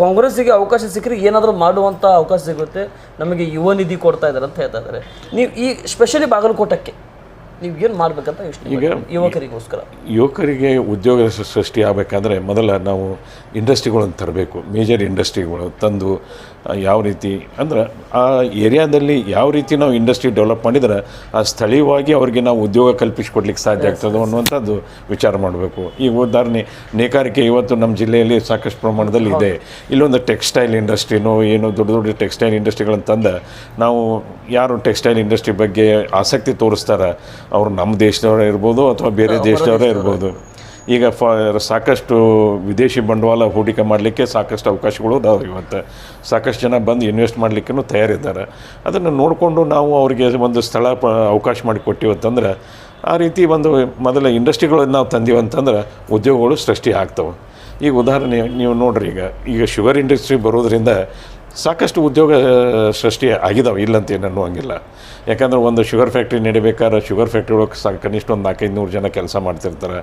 A: ಕಾಂಗ್ರೆಸ್ಸಿಗೆ ಅವಕಾಶ ಸಿಕ್ಕರೆ ಏನಾದರೂ ಮಾಡುವಂಥ ಅವಕಾಶ ಸಿಗುತ್ತೆ. ನಮಗೆ ಯುವ ನಿಧಿ ಕೊಡ್ತಾ ಇದ್ದಾರೆ ಅಂತ ಹೇಳ್ತಾ ಇದ್ದಾರೆ ನೀವು ಈ ಸ್ಪೆಷಲಿ ಬಾಗಲಕೋಟಕ್ಕೆ ನೀವು ಏನು ಮಾಡಬೇಕಂತ ಇಷ್ಟ
B: ಈಗ
A: ಯುವಕರಿಗೋಸ್ಕರ.
B: ಯುವಕರಿಗೆ ಉದ್ಯೋಗ ಸೃಷ್ಟಿ ಆಗಬೇಕಂದ್ರೆ ಮೊದಲ ನಾವು ಇಂಡಸ್ಟ್ರಿಗಳನ್ನು ತರಬೇಕು. ಮೇಜರ್ ಇಂಡಸ್ಟ್ರಿಗಳು ತಂದು ಯಾವ ರೀತಿ ಅಂದ್ರೆ ಆ ಏರಿಯಾದಲ್ಲಿ ಯಾವ ರೀತಿ ನಾವು ಇಂಡಸ್ಟ್ರಿ ಡೆವಲಪ್ ಮಾಡಿದ್ರೆ ಆ ಸ್ಥಳೀಯವಾಗಿ ಅವರಿಗೆ ನಾವು ಉದ್ಯೋಗ ಕಲ್ಪಿಸಿಕೊಡ್ಲಿಕ್ಕೆ ಸಾಧ್ಯ ಆಗ್ತದೆ ಅನ್ನುವಂಥದ್ದು ವಿಚಾರ ಮಾಡಬೇಕು. ಈಗ ಉದಾಹರಣೆ ನೇಕಾರಿಕೆ ಇವತ್ತು ನಮ್ಮ ಜಿಲ್ಲೆಯಲ್ಲಿ ಸಾಕಷ್ಟು ಪ್ರಮಾಣದಲ್ಲಿ ಇದೆ. ಇಲ್ಲೊಂದು ಟೆಕ್ಸ್ಟೈಲ್ ಇಂಡಸ್ಟ್ರಿನೋ ಏನೋ ದೊಡ್ಡ ದೊಡ್ಡ ಟೆಕ್ಸ್ಟೈಲ್ ಇಂಡಸ್ಟ್ರಿಗಳನ್ನು ತಂದ ನಾವು ಯಾರು ಟೆಕ್ಸ್ಟೈಲ್ ಇಂಡಸ್ಟ್ರಿ ಬಗ್ಗೆ ಆಸಕ್ತಿ ತೋರಿಸ್ತಾರೆ? ಅವರು ನಮ್ಮ ದೇಶದವರೇ ಇರ್ಬೋದು ಅಥವಾ ಬೇರೆ ದೇಶದವರೇ ಇರ್ಬೋದು. ಈಗ ಫ, ಸಾಕಷ್ಟು ವಿದೇಶಿ ಬಂಡವಾಳ ಹೂಡಿಕೆ ಮಾಡಲಿಕ್ಕೆ ಸಾಕಷ್ಟು ಅವಕಾಶಗಳು ಇದಾವೆ ಇವತ್ತು. ಸಾಕಷ್ಟು ಜನ ಬಂದು ಇನ್ವೆಸ್ಟ್ ಮಾಡಲಿಕ್ಕೂ ತಯಾರಿದ್ದಾರೆ. ಅದನ್ನು ನೋಡಿಕೊಂಡು ನಾವು ಅವರಿಗೆ ಒಂದು ಸ್ಥಳ ಪ, ಅವಕಾಶ ಮಾಡಿ ಕೊಟ್ಟಿವತ್ತಂದ್ರೆ ಆ ರೀತಿ ಒಂದು ಮೊದಲ ಇಂಡಸ್ಟ್ರಿಗಳನ್ನು ನಾವು ತಂದೀವಂತಂದ್ರೆ ಉದ್ಯೋಗಗಳು ಸೃಷ್ಟಿ ಆಗ್ತವೆ. ಈಗ ಉದಾಹರಣೆ ನೀವು ನೋಡ್ರಿ ಈಗ ಈಗ ಶುಗರ್ ಇಂಡಸ್ಟ್ರಿ ಬರೋದ್ರಿಂದ ಸಾಕಷ್ಟು ಉದ್ಯೋಗ ಸೃಷ್ಟಿ ಆಗಿದಾವೆ ಇಲ್ಲಂತ ಏನು ಅನ್ನುವಂಗಿಲ್ಲ. ಯಾಕಂದ್ರೆ ಒಂದು ಶುಗರ್ ಫ್ಯಾಕ್ಟ್ರಿ ನಡಿಬೇಕಾದ್ರೆ ಶುಗರ್ ಫ್ಯಾಕ್ಟ್ರಿ ಒಳಗೆ ಸಾ ಕನಿಷ್ಠ ಒಂದು ನಾಲ್ಕೈದು ನೂರು ಜನ ಕೆಲಸ ಮಾಡ್ತಿರ್ತಾರೆ.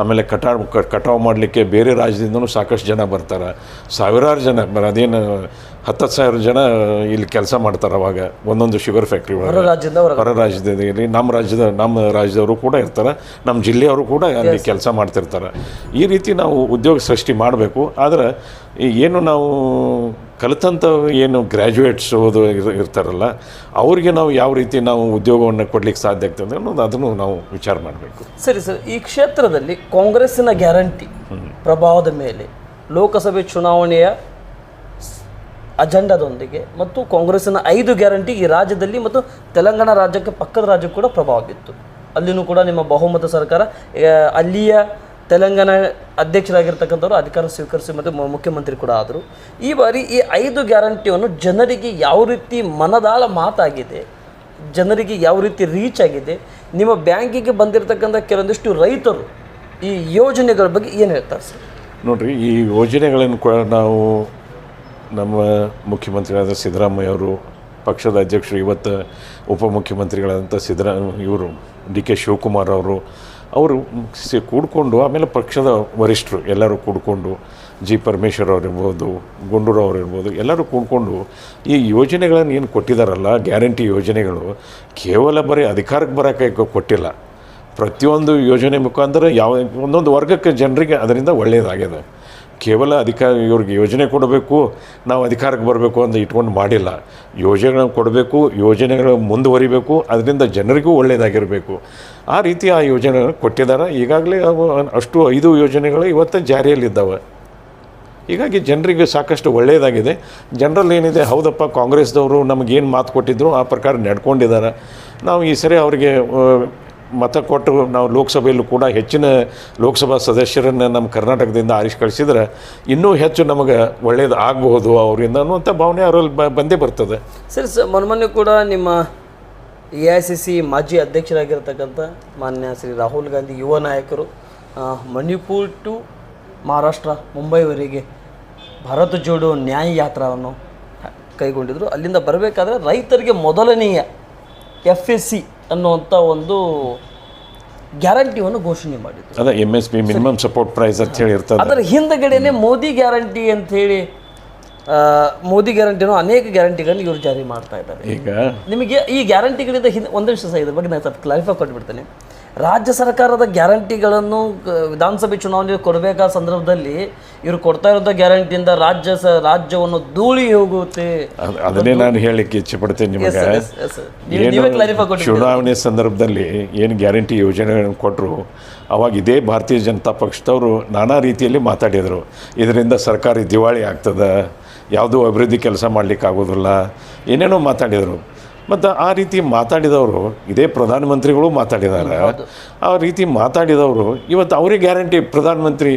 B: ಆಮೇಲೆ ಕಟಾವ್ ಕಟಾವು ಮಾಡಲಿಕ್ಕೆ ಬೇರೆ ರಾಜ್ಯದಿಂದಲೂ ಸಾಕಷ್ಟು ಜನ ಬರ್ತಾರೆ. ಸಾವಿರಾರು ಜನ ಬರ ಅದೇನು ಹತ್ತತ್ತು ಸಾವಿರ ಜನ ಇಲ್ಲಿ ಕೆಲಸ ಮಾಡ್ತಾರೆ ಅವಾಗ ಒಂದೊಂದು ಶುಗರ್ ಫ್ಯಾಕ್ಟ್ರಿ
A: ಹೊರ
B: ಒಳಗೆ
A: ರಾಜ್ಯದಿಂದ ಹೊರ
B: ರಾಜ್ಯದ ಇಲ್ಲಿ ನಮ್ಮ ರಾಜ್ಯದ ನಮ್ಮ ರಾಜ್ಯದವರು ಕೂಡ ಇರ್ತಾರೆ ನಮ್ಮ ಜಿಲ್ಲೆಯವರು ಕೂಡ ಅಲ್ಲಿ ಕೆಲಸ ಮಾಡ್ತಿರ್ತಾರೆ. ಈ ರೀತಿ ನಾವು ಉದ್ಯೋಗ ಸೃಷ್ಟಿ ಮಾಡಬೇಕು ಆದರೆ ಈ ಏನು ನಾವು ಕಲಿತಂಥ ಏನು ಗ್ರ್ಯಾಜುಯೇಟ್ಸ್ ಓದು ಇರ್- ಇರ್ತಾರಲ್ಲ, ಅವ್ರಿಗೆ ನಾವು ಯಾವ ರೀತಿ ನಾವು ಉದ್ಯೋಗವನ್ನು ಕೊಡಲಿಕ್ಕೆ ಸಾಧ್ಯ ಆಗ್ತದೆ ಅನ್ನೋದು ಅದನ್ನು ನಾವು ವಿಚಾರ ಮಾಡಬೇಕು.
A: ಸರಿ ಸರ್, ಈ ಕ್ಷೇತ್ರದಲ್ಲಿ ಕಾಂಗ್ರೆಸ್ಸಿನ ಗ್ಯಾರಂಟಿ ಪ್ರಭಾವದ ಮೇಲೆ ಲೋಕಸಭೆ ಚುನಾವಣೆಯ ಅಜೆಂಡಾದೊಂದಿಗೆ ಮತ್ತು ಕಾಂಗ್ರೆಸ್ಸಿನ ಐದು ಗ್ಯಾರಂಟಿ ಈ ರಾಜ್ಯದಲ್ಲಿ ಮತ್ತು ತೆಲಂಗಾಣ ರಾಜ್ಯಕ್ಕೆ ಪಕ್ಕದ ರಾಜ್ಯಕ್ಕೆ ಕೂಡ ಪ್ರಭಾವ ಬಿತ್ತು. ಅಲ್ಲಿನೂ ಕೂಡ ನಿಮ್ಮ ಬಹುಮತ ಸರ್ಕಾರ ಅಲ್ಲಿಯ ತೆಲಂಗಾಣ ಅಧ್ಯಕ್ಷರಾಗಿರ್ತಕ್ಕಂಥವ್ರು ಅಧಿಕಾರ ಸ್ವೀಕರಿಸಿ ಮತ್ತು ಮುಖ್ಯಮಂತ್ರಿ ಕೂಡ ಆದರು. ಈ ಬಾರಿ ಈ ಐದು ಗ್ಯಾರಂಟಿಯನ್ನು ಜನರಿಗೆ ಯಾವ ರೀತಿ ಮನದಾಳ ಮಾತಾಗಿದೆ, ಜನರಿಗೆ ಯಾವ ರೀತಿ ರೀಚ್ ಆಗಿದೆ, ನಿಮ್ಮ ಬ್ಯಾಂಕಿಗೆ ಬಂದಿರತಕ್ಕಂಥ ಕೆಲವೊಂದಿಷ್ಟು ರೈತರು ಈ ಯೋಜನೆಗಳ ಬಗ್ಗೆ ಏನು ಹೇಳ್ತಾರೆ ಸರ್?
B: ನೋಡಿರಿ, ಈ ಯೋಜನೆಗಳನ್ನು ಕೂಡ ನಾವು ನಮ್ಮ ಮುಖ್ಯಮಂತ್ರಿಗಳಾದ ಸಿದ್ದರಾಮಯ್ಯ ಅವರು, ಪಕ್ಷದ ಅಧ್ಯಕ್ಷರು ಇವತ್ತು ಉಪಮುಖ್ಯಮಂತ್ರಿಗಳಾದಂಥ ಸಿದ್ದರಾಮ ಇವರು ಡಿ ಕೆ ಶಿವಕುಮಾರ್ ಅವರು ಅವರು ಕೂಡಿಕೊಂಡು, ಆಮೇಲೆ ಪಕ್ಷದ ವರಿಷ್ಠರು ಎಲ್ಲರೂ ಕೂಡಿಕೊಂಡು, ಜಿ ಪರಮೇಶ್ವರ್ ಅವರಿರ್ಬೋದು, ಗುಂಡೂರು ಅವರಿರ್ಬೋದು, ಎಲ್ಲರೂ ಕೂಡ್ಕೊಂಡು ಈ ಯೋಜನೆಗಳನ್ನು ಏನು ಕೊಟ್ಟಿದ್ದಾರಲ್ಲ ಗ್ಯಾರಂಟಿ ಯೋಜನೆಗಳು, ಕೇವಲ ಬರೀ ಅಧಿಕಾರಕ್ಕೆ ಬರೋಕ್ಕೆ ಕೊಟ್ಟಿಲ್ಲ. ಪ್ರತಿಯೊಂದು ಯೋಜನೆ ಮುಖಾಂತರ ಯಾವ ಒಂದೊಂದು ವರ್ಗಕ್ಕೆ ಜನರಿಗೆ ಅದರಿಂದ ಒಳ್ಳೆಯದಾಗಿದೆ ಕೇವಲ ಅಧಿಕಾರ ಇವ್ರಿಗೆ ಯೋಜನೆ ಕೊಡಬೇಕು, ನಾವು ಅಧಿಕಾರಕ್ಕೆ ಬರಬೇಕು ಅಂತ ಇಟ್ಕೊಂಡು ಮಾಡಿಲ್ಲ. ಯೋಜನೆಗಳನ್ನು ಕೊಡಬೇಕು ಯೋಜನೆಗಳು ಮುಂದುವರಿಬೇಕು, ಅದರಿಂದ ಜನರಿಗೂ ಒಳ್ಳೆಯದಾಗಿರಬೇಕು. ಆ ರೀತಿ ಆ ಯೋಜನೆಗಳನ್ನು ಕೊಟ್ಟಿದ್ದಾರೆ. ಈಗಾಗಲೇ ಅಷ್ಟು ಐದು ಯೋಜನೆಗಳು ಇವತ್ತು ಜಾರಿಯಲ್ಲಿದ್ದಾವೆ. ಹೀಗಾಗಿ ಜನರಿಗೆ ಸಾಕಷ್ಟು ಒಳ್ಳೆಯದಾಗಿದೆ. ಜನರಲ್ಲಿ ಏನಿದೆ, ಹೌದಪ್ಪ, ಕಾಂಗ್ರೆಸ್ದವರು ನಮಗೇನು ಮಾತು ಕೊಟ್ಟಿದ್ದರು ಆ ಪ್ರಕಾರ ನಡ್ಕೊಂಡಿದ್ದಾರೆ. ನಾವು ಈ ಸರಿ ಅವರಿಗೆ ಮತ ಕೊಟ್ಟು ನಾವು ಲೋಕಸಭೆಯಲ್ಲೂ ಕೂಡ ಹೆಚ್ಚಿನ ಲೋಕಸಭಾ ಸದಸ್ಯರನ್ನು ನಮ್ಮ ಕರ್ನಾಟಕದಿಂದ ಆರಿಸಿ ಇನ್ನೂ ಹೆಚ್ಚು ನಮಗೆ ಒಳ್ಳೆಯದು ಆಗಬಹುದು ಅವರಿಂದ ಅನ್ನುವಂಥ ಭಾವನೆ ಅವರಲ್ಲಿ ಬಂದೇ ಬರ್ತದೆ.
A: ಸರಿ ಸರ್ ಮೊನ್ನೆ ಕೂಡ ನಿಮ್ಮ ಎ ಐ ಸಿ ಸಿ ಮಾಜಿ ಅಧ್ಯಕ್ಷರಾಗಿರ್ತಕ್ಕಂಥ ಮಾನ್ಯ ಶ್ರೀ ರಾಹುಲ್ ಗಾಂಧಿ ಯುವ ನಾಯಕರು ಮಣಿಪುರ್ ಟು ಮಹಾರಾಷ್ಟ್ರ ಮುಂಬೈವರೆಗೆ ಭಾರತ ಜೋಡೋ ನ್ಯಾಯ ಯಾತ್ರವನ್ನು ಕೈಗೊಂಡಿದ್ದರು ಅಲ್ಲಿಂದ ಬರಬೇಕಾದ್ರೆ ರೈತರಿಗೆ ಮೊದಲನೆಯ ಎಫ್ ಎಸ್ ಸಿ ಅನ್ನುವಂಥ ಒಂದು ಗ್ಯಾರಂಟಿಯನ್ನು ಘೋಷಣೆ ಮಾಡಿದ್ರು.
B: ಅದೇ M S P minimum support price ಅಂತ ಹೇಳಿ ಇರ್ತದೆ.
A: ಅದರ ಹಿಂದಗಡೆನೆ ಮೋದಿ ಗ್ಯಾರಂಟಿ ಅಂತ ಹೇಳಿ ಮೋದಿ ಗ್ಯಾರಂಟಿನೂ ಅನೇಕ ಗ್ಯಾರಂಟಿಗಳನ್ನು ಇವರು ಜಾರಿ ಮಾಡ್ತಾ ಇದ್ದಾರೆ.
B: ಈಗ?
A: ನಿಮಗೆ ಈ ಗ್ಯಾರಂಟಿಗಳಿಂದ ಹಿಂದೆ ಒಂದು ವಿಷಯ ಸಹ ಇದ್ರ ಬಗ್ಗೆ ನಾನು ಸ್ವಲ್ಪ ಕ್ಲಾರಿಫೈ ಕೊಟ್ಬಿಡ್ತೇನೆ. ರಾಜ್ಯ ಸರ್ಕಾರದ ಗ್ಯಾರಂಟಿಗಳನ್ನು ವಿಧಾನಸಭೆ ಚುನಾವಣೆ ಕೊಡಬೇಕಾದ ಸಂದರ್ಭದಲ್ಲಿ ಇವರು ಕೊಡ್ತಾ ಇರೋದ ಗ್ಯಾರಂಟಿಯಿಂದ ರಾಜ್ಯ ಸ ರಾಜ್ಯವನ್ನು ಧೂಳಿ ಹೋಗುತ್ತೆ.
B: ಅದ್- ಅದನ್ನೇ ನಾನು ಹೇಳಿಕ್ಕೆ ಇಚ್ಛೆ ಪಡ್ತೇನೆ ನಿಮಗೆ ಚುನಾವಣೆ ಸಂದರ್ಭದಲ್ಲಿ ಏನು ಗ್ಯಾರಂಟಿ ಯೋಜನೆಗಳನ್ನು ಕೊಟ್ಟರು ಅವಾಗ ಇದೇ ಭಾರತೀಯ ಜನತಾ ಪಕ್ಷದವರು ನಾನಾ ರೀತಿಯಲ್ಲಿ ಮಾತಾಡಿದರು. ಇದರಿಂದ ಸರ್ಕಾರಿ ದಿವಾಳಿ ಆಗ್ತದೆ ಯಾವುದೂ ಅಭಿವೃದ್ಧಿ ಕೆಲಸ ಮಾಡಲಿಕ್ಕೆ ಆಗೋದಿಲ್ಲ ಏನೇನೋ ಮಾತಾಡಿದರು. ಮತ್ತು ಆ ರೀತಿ ಮಾತಾಡಿದವರು ಇದೇ ಪ್ರಧಾನಮಂತ್ರಿಗಳು ಮಾತಾಡಿದ್ದಾರೆ. ಆ ರೀತಿ ಮಾತಾಡಿದವರು ಇವತ್ತು ಅವರೇ ಗ್ಯಾರಂಟಿ ಪ್ರಧಾನಮಂತ್ರಿ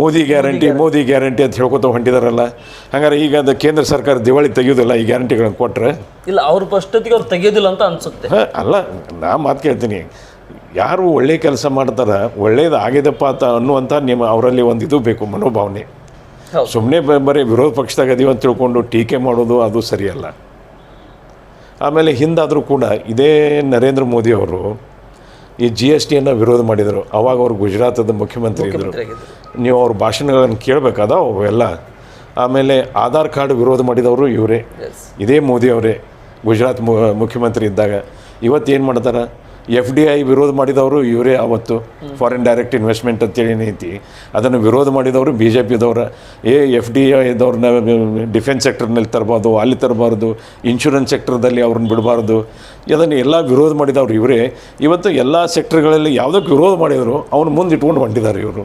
B: ಮೋದಿ ಗ್ಯಾರಂಟಿ ಮೋದಿ ಗ್ಯಾರಂಟಿ ಅಂತ ಹೇಳ್ಕೊತ ಹೊಂಟಿದಾರಲ್ಲ. ಹಂಗಾರೆ ಈಗ ಅದು ಕೇಂದ್ರ ಸರ್ಕಾರ ದಿವಾಳಿ ತೆಗೆಯೋದಿಲ್ಲ ಈ ಗ್ಯಾರಂಟಿಗಳನ್ನು ಕೊಟ್ಟರೆ
A: ಇಲ್ಲ ಅವ್ರ ಪಸ್ಟತಿಗೆ ಅವ್ರು ತೆಗೆಯೋದಿಲ್ಲ ಅಂತ ಅನ್ಸುತ್ತೆ.
B: ಹ, ಅಲ್ಲ ನಾ ಮಾತು ಕೇಳ್ತೀನಿ. ಯಾರು ಒಳ್ಳೆ ಕೆಲಸ ಮಾಡ್ತಾರೆ ಒಳ್ಳೇದು ಆಗಿದಪ್ಪ ಅಂತ ಅನ್ನುವಂಥ ನಿಮ್ಮ ಅವರಲ್ಲಿ ಒಂದು ಇದು ಬೇಕು ಮನೋಭಾವನೆ. ಸುಮ್ಮನೆ ಬರೀ ವಿರೋಧ ಪಕ್ಷದಾಗ ಅದೀವಂತ ಅಂತ ತಿಳ್ಕೊಂಡು ಟೀಕೆ ಮಾಡೋದು ಅದು ಸರಿಯಲ್ಲ. ಆಮೇಲೆ ಹಿಂದಾದರೂ ಕೂಡ ಇದೇ ನರೇಂದ್ರ ಮೋದಿ ಅವರು ಈ ಜಿ ಎಸ್ ಟಿಯನ್ನು ವಿರೋಧ ಮಾಡಿದರು. ಅವಾಗ ಅವರು ಗುಜರಾತದ ಮುಖ್ಯಮಂತ್ರಿ ಇದ್ದರು ನೀವು ಅವ್ರ ಭಾಷಣಗಳನ್ನು ಕೇಳಬೇಕಾದ ಅವೆಲ್ಲ ಆಮೇಲೆ ಆಧಾರ್ ಕಾರ್ಡ್ ವಿರೋಧ ಮಾಡಿದವರು ಇವರೇ. ಇದೇ ಮೋದಿ ಅವರೇ. ಗುಜರಾತ್ ಮು ಮುಖ್ಯಮಂತ್ರಿ ಇದ್ದಾಗ. ಇವತ್ತು ಏನು ಮಾಡ್ತಾರೆ? ಎಫ್ ಡಿ ಐ ವಿರೋಧ ಮಾಡಿದವರು ಇವರೇ ಆವತ್ತು ಫಾರಿನ್ ಡೈರೆಕ್ಟ್ ಇನ್ವೆಸ್ಟ್ಮೆಂಟ್ ಅಂತೇಳಿ ನೀತಿ ಅದನ್ನು ವಿರೋಧ ಮಾಡಿದವರು ಬಿ ಜೆ ಪಿದವ್ರ ಏ ಎಫ್ ಡಿ ಐದವ್ರನ್ನ ಡಿಫೆನ್ಸ್ ಸೆಕ್ಟರ್ನಲ್ಲಿ ತರಬಾರ್ದು ಅಲ್ಲಿ ತರಬಾರ್ದು ಇನ್ಶೂರೆನ್ಸ್ ಸೆಕ್ಟರ್ದಲ್ಲಿ ಅವ್ರನ್ನ ಬಿಡಬಾರ್ದು ಇದನ್ನು ಎಲ್ಲ ವಿರೋಧ ಮಾಡಿದವರು ಇವರೇ. ಇವತ್ತು ಎಲ್ಲ ಸೆಕ್ಟರ್ಗಳಲ್ಲಿ ಯಾವುದಕ್ಕೆ ವಿರೋಧ ಮಾಡಿದರು ಅವ್ನು ಮುಂದೆ ಇಟ್ಕೊಂಡು ಹೊಂಟಿದ್ದಾರೆ ಇವರು.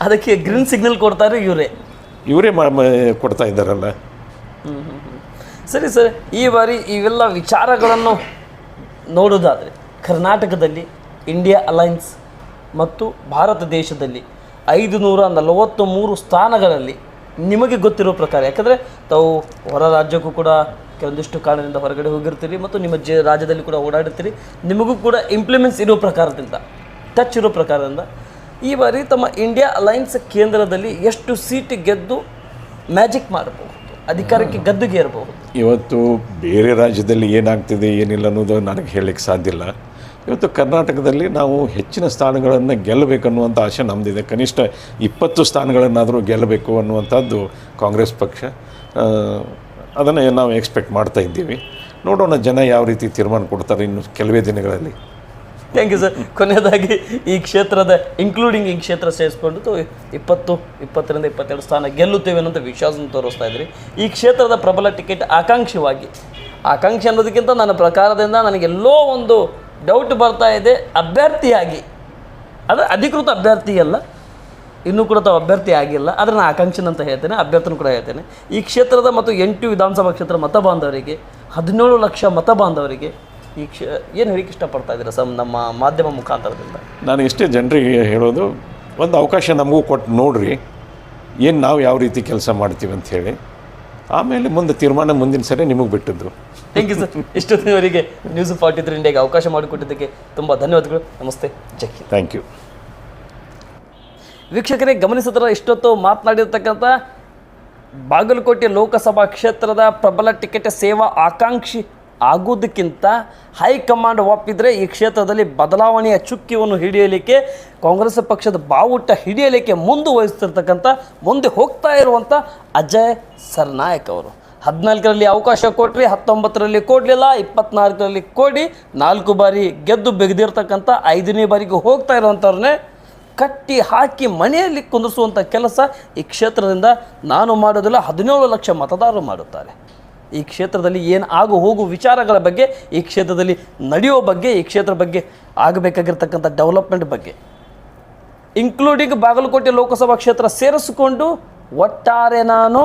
A: ಅದಕ್ಕೆ ಗ್ರೀನ್ ಸಿಗ್ನಲ್ ಕೊಡ್ತಾರೆ ಇವರೇ.
B: ಇವರೇ ಕೊಡ್ತಾ ಇದ್ದಾರಲ್ಲ.
A: ಸರಿ ಸರ್. ಈ ಬಾರಿ ಇವೆಲ್ಲ ವಿಚಾರಗಳನ್ನು ನೋಡೋದಾದರೆ ಕರ್ನಾಟಕದಲ್ಲಿ ಇಂಡಿಯಾ ಅಲೈನ್ಸ್ ಮತ್ತು ಭಾರತ ದೇಶದಲ್ಲಿ ಐದು ನೂರ ನಲವತ್ತು ಮೂರು ಸ್ಥಾನಗಳಲ್ಲಿ ನಿಮಗೆ ಗೊತ್ತಿರೋ ಪ್ರಕಾರ. ಯಾಕಂದರೆ ತಾವು ಹೊರ ರಾಜ್ಯಕ್ಕೂ ಕೂಡ ಕೆಲವೊಂದಿಷ್ಟು ಕಾರಣದಿಂದ ಹೊರಗಡೆ ಹೋಗಿರ್ತೀರಿ ಮತ್ತು ನಿಮ್ಮ ಜ ರಾಜ್ಯದಲ್ಲಿ ಕೂಡ ಓಡಾಡಿರ್ತೀರಿ. ನಿಮಗೂ ಕೂಡ ಇಂಪ್ಲಿಮೆಂಟ್ಸ್ ಇರೋ ಪ್ರಕಾರದಿಂದ ಟಚ್ ಇರೋ ಪ್ರಕಾರದಿಂದ ಈ ಬಾರಿ ತಮ್ಮ ಇಂಡಿಯಾ ಅಲೈನ್ಸ್ ಕೇಂದ್ರದಲ್ಲಿ ಎಷ್ಟು ಸೀಟ್ ಗೆದ್ದು ಮ್ಯಾಜಿಕ್ ಮಾಡಬಹುದು, ಅಧಿಕಾರಕ್ಕೆ ಗದ್ದುಗೆ ಇರಬಹುದು
B: ಇವತ್ತು ಬೇರೆ ರಾಜ್ಯದಲ್ಲಿ ಏನಾಗ್ತಿದೆ ಏನಿಲ್ಲ ಅನ್ನೋದು ನನಗೆ ಹೇಳಲಿಕ್ಕೆ ಸಾಧ್ಯ ಇಲ್ಲ. ಇವತ್ತು ಕರ್ನಾಟಕದಲ್ಲಿ ನಾವು ಹೆಚ್ಚಿನ ಸ್ಥಾನಗಳನ್ನು ಗೆಲ್ಲಬೇಕನ್ನುವಂಥ ಆಶೆ ನಮ್ಮದಿದೆ ಕನಿಷ್ಠ ಇಪ್ಪತ್ತು ಸ್ಥಾನಗಳನ್ನಾದರೂ ಗೆಲ್ಲಬೇಕು ಅನ್ನುವಂಥದ್ದು ಕಾಂಗ್ರೆಸ್ ಪಕ್ಷ. ಅದನ್ನು ನಾವು ಎಕ್ಸ್ಪೆಕ್ಟ್ ಮಾಡ್ತಾ ಇದ್ದೀವಿ. ನೋಡೋಣ ಜನ ಯಾವ ರೀತಿ ತೀರ್ಮಾನ ಕೊಡ್ತಾರೆ ಇನ್ನು ಕೆಲವೇ ದಿನಗಳಲ್ಲಿ.
A: ಥ್ಯಾಂಕ್ ಯು ಸರ್ ಕೊನೆಯದಾಗಿ ಈ ಕ್ಷೇತ್ರದ ಇನ್ಕ್ಲೂಡಿಂಗ್ ಈ ಕ್ಷೇತ್ರ ಸೇರಿಸ್ಕೊಂಡು ಇಪ್ಪತ್ತು, ಇಪ್ಪತ್ತರಿಂದ ಇಪ್ಪತ್ತೆರಡು ಸ್ಥಾನ ಗೆಲ್ಲುತ್ತೇವೆ ಅನ್ನೋಂಥ ವಿಶ್ವಾಸವನ್ನು ತೋರಿಸ್ತಾ ಇದ್ರಿ. ಈ ಕ್ಷೇತ್ರದ ಪ್ರಬಲ ಟಿಕೆಟ್ ಆಕಾಂಕ್ಷಿವಾಗಿ, ಆಕಾಂಕ್ಷೆ ಅನ್ನೋದಕ್ಕಿಂತ ನನ್ನ ಪ್ರಕಾರದಿಂದ ನನಗೆಲ್ಲೋ ಒಂದು ಡೌಟ್ ಬರ್ತಾ ಇದೆ, ಅಭ್ಯರ್ಥಿಯಾಗಿ. ಅದು ಅಧಿಕೃತ ಅಭ್ಯರ್ಥಿ ಅಲ್ಲ. ಇನ್ನೂ ಕೂಡ ತಾವು ಅಭ್ಯರ್ಥಿ ಆಗಿಲ್ಲ. ಆದರೆ ನಾನು ಆಕಾಂಕ್ಷನ್ ಅಂತ ಹೇಳ್ತೇನೆ, ಅಭ್ಯರ್ಥಿನೂ ಕೂಡ ಹೇಳ್ತೇನೆ. ಈ ಕ್ಷೇತ್ರದ ಮತ್ತು ಎಂಟು ವಿಧಾನಸಭಾ ಕ್ಷೇತ್ರ ಮತ ಬಾಂಧವರಿಗೆ ಹದಿನೇಳು ಲಕ್ಷ ಮತ ಬಾಂಧವರಿಗೆ ಈ ಕ್ಷ, ಏನು ಹೇಳಿಕ್ಕೆ ಇಷ್ಟಪಡ್ತಾ ಇದ್ದೀರಾ ಸಮ್ ನಮ್ಮ ಮಾಧ್ಯಮ ಮುಖಾಂತರದಿಂದ?
B: ನಾನು ಇಷ್ಟೇ ಜನರಿಗೆ ಹೇಳೋದು, ಒಂದು ಅವಕಾಶ ನಮಗೂ ಕೊಟ್ಟು ನೋಡ್ರಿ, ಏನು ನಾವು ಯಾವ ರೀತಿ ಕೆಲಸ ಮಾಡ್ತೀವಿ ಅಂತ ಹೇಳಿ. ಆಮೇಲೆ ಮುಂದೆ ತೀರ್ಮಾನ ಮುಂದಿನ ಸರಿ ನಿಮಗೆ ಬಿಟ್ಟದ್ದು.
A: Thank you sir. ಇಷ್ಟೊತ್ತಿನವರೆಗೆ news forty three ಇಂಡಿಯಾಗೆ ಅವಕಾಶ ಮಾಡಿಕೊಟ್ಟಿದ್ದಕ್ಕೆ ತುಂಬ ಧನ್ಯವಾದಗಳು. ನಮಸ್ತೆ. ಜೈ
B: ಥ್ಯಾಂಕ್ ಯು
A: ವೀಕ್ಷಕರೇ ಗಮನಿಸಿದ್ರ ಇಷ್ಟೊತ್ತು ಮಾತನಾಡಿರ್ತಕ್ಕಂಥ ಬಾಗಲಕೋಟೆ ಲೋಕಸಭಾ ಕ್ಷೇತ್ರದ ಪ್ರಬಲ ಟಿಕೆಟ್ ಸೇವಾ ಆಕಾಂಕ್ಷಿ ಆಗೋದಕ್ಕಿಂತ ಹೈಕಮಾಂಡ್ ಒಪ್ಪಿದರೆ ಈ ಕ್ಷೇತ್ರದಲ್ಲಿ ಬದಲಾವಣೆಯ ಚುಕ್ಕಿಯನ್ನು ಹಿಡಿಯಲಿಕ್ಕೆ ಕಾಂಗ್ರೆಸ್ ಪಕ್ಷದ ಬಾವುಟ ಹಿಡಿಯಲಿಕ್ಕೆ ಮುಂದುವರಿಸ್ತಿರ್ತಕ್ಕಂಥ ಮುಂದೆ ಹೋಗ್ತಾ ಇರುವಂಥ ಅಜಯ್ ಸರ್ನಾಯಕ್ ಅವರು. ಹದಿನಾಲ್ಕರಲ್ಲಿ ಅವಕಾಶ ಕೊಟ್ಟರೆ ಹತ್ತೊಂಬತ್ತರಲ್ಲಿ ಕೊಡಲಿಲ್ಲ, ಇಪ್ಪತ್ನಾಲ್ಕರಲ್ಲಿ ಕೊಡಿ, ನಾಲ್ಕು ಬಾರಿ ಗೆದ್ದು ಬೆಗೆದಿರ್ತಕ್ಕಂಥ ಐದನೇ ಬಾರಿಗೆ ಹೋಗ್ತಾ ಇರೋವಂಥವ್ರನ್ನೇ ಕಟ್ಟಿ ಹಾಕಿ ಮನೆಯಲ್ಲಿ ಕುಂದಿಸುವಂಥ ಕೆಲಸ ಈ ಕ್ಷೇತ್ರದಿಂದ ನಾನು ಮಾಡೋದಿಲ್ಲ, ಹದಿನೇಳು ಲಕ್ಷ ಮತದಾರರು ಮಾಡುತ್ತಾರೆ. ಈ ಕ್ಷೇತ್ರದಲ್ಲಿ ಏನು ಆಗು ಹೋಗು ವಿಚಾರಗಳ ಬಗ್ಗೆ, ಈ ಕ್ಷೇತ್ರದಲ್ಲಿ ನಡೆಯೋ ಬಗ್ಗೆ, ಈ ಕ್ಷೇತ್ರ ಬಗ್ಗೆ ಆಗಬೇಕಾಗಿರ್ತಕ್ಕಂಥ ಡೆವಲಪ್ಮೆಂಟ್ ಬಗ್ಗೆ. ಇನ್ಕ್ಲೂಡಿಂಗ್ ಬಾಗಲಕೋಟೆ ಲೋಕಸಭಾ ಕ್ಷೇತ್ರ ಸೇರಿಸಿಕೊಂಡು, ಒಟ್ಟಾರೆ ನಾನು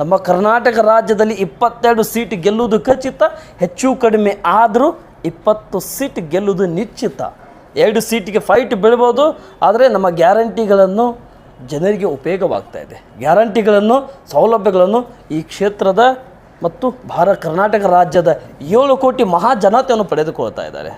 A: ನಮ್ಮ ಕರ್ನಾಟಕ ರಾಜ್ಯದಲ್ಲಿ ಇಪ್ಪತ್ತೆರಡು ಸೀಟ್ ಗೆಲ್ಲುವುದು ಖಚಿತ, ಹೆಚ್ಚು ಕಡಿಮೆ ಆದರೂ ಇಪ್ಪತ್ತು ಸೀಟ್ ಗೆಲ್ಲುವುದು ನಿಶ್ಚಿತ. ಎರಡು ಸೀಟಿಗೆ ಫೈಟ್ ಬೀಳ್ಬೋದು, ಆದರೆ ನಮ್ಮ ಗ್ಯಾರಂಟಿಗಳನ್ನು ಜನರಿಗೆ ಉಪಯೋಗವಾಗ್ತಾ ಇದೆ. ಗ್ಯಾರಂಟಿಗಳನ್ನು, ಸೌಲಭ್ಯಗಳನ್ನು ಈ ಕ್ಷೇತ್ರದ ಮತ್ತು ಭಾರತ, ಕರ್ನಾಟಕ ರಾಜ್ಯದ ಏಳು ಕೋಟಿ ಮಹಾಜನತೆಯನ್ನು ಪಡೆದುಕೊಳ್ತಾ ಇದ್ದಾರೆ.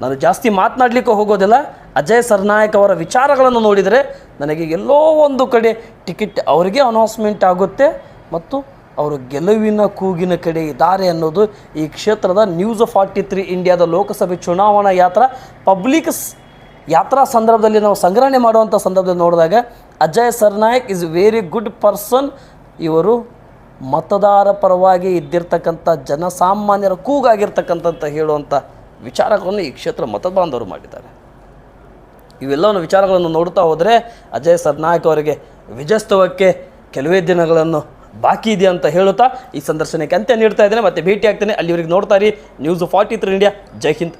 A: ನಾನು ಜಾಸ್ತಿ ಮಾತನಾಡಲಿಕ್ಕೆ ಹೋಗೋದಿಲ್ಲ. ಅಜಯ್ ಸರ್ನಾಯಕ್ ಅವರ ವಿಚಾರಗಳನ್ನು ನೋಡಿದರೆ ನನಗೆ ಎಲ್ಲೋ ಒಂದು ಕಡೆ ಟಿಕೆಟ್ ಅವರಿಗೆ ಅನೌನ್ಸ್ಮೆಂಟ್ ಆಗುತ್ತೆ ಮತ್ತು ಅವರು ಗೆಲುವಿನ ಕೂಗಿನ ಕಡೆ ಇದ್ದಾರೆ ಅನ್ನೋದು ಈ ಕ್ಷೇತ್ರದ ನ್ಯೂಸ್ ಫಾರ್ಟಿ ತ್ರೀ ಇಂಡಿಯಾದ ಲೋಕಸಭೆ ಚುನಾವಣಾ ಯಾತ್ರಾ. ಪಬ್ಲಿಕ್ ಯಾತ್ರಾ ಸಂದರ್ಭದಲ್ಲಿ ನಾವು ಸಂಗ್ರಹಣೆ ಮಾಡುವಂಥ ಸಂದರ್ಭದಲ್ಲಿ ನೋಡಿದಾಗ Ajay Sarnaik is very good person ಇವರು ಮತದಾರ ಪರವಾಗಿ ಇದ್ದಿರ್ತಕ್ಕಂಥ ಜನಸಾಮಾನ್ಯರ ಕೂಗಾಗಿರ್ತಕ್ಕಂಥ ಹೇಳುವಂಥ ವಿಚಾರಗಳನ್ನು ಈ ಕ್ಷೇತ್ರ ಮತದಾನದವರು ಮಾಡಿದ್ದಾರೆ. ಇವೆಲ್ಲವನ್ನು ವಿಚಾರಗಳನ್ನು ನೋಡ್ತಾ ಹೋದರೆ ಅಜಯ್ ಸರ್ನಾಯಕ್ ಅವರಿಗೆ ವಿಜಯೋತ್ಸವಕ್ಕೆ ಕೆಲವೇ ದಿನಗಳನ್ನು ಬಾಕಿ ಇದೆ ಅಂತ ಹೇಳುತ್ತಾ ಈ ಸಂದರ್ಶನಕ್ಕೆ ಅಂತ್ಯ ನೀಡ್ತಾ ಇದ್ದೇನೆ. ಮತ್ತೆ ಭೇಟಿ ಆಗ್ತೇನೆ ಅಲ್ಲಿವರೆಗೆ ನೋಡ್ತಾ ಇರಿ. ನ್ಯೂಸ್ ಫಾರ್ಟಿ ತ್ರೀ ಇಂಡಿಯಾ ಜೈ ಹಿಂದ್.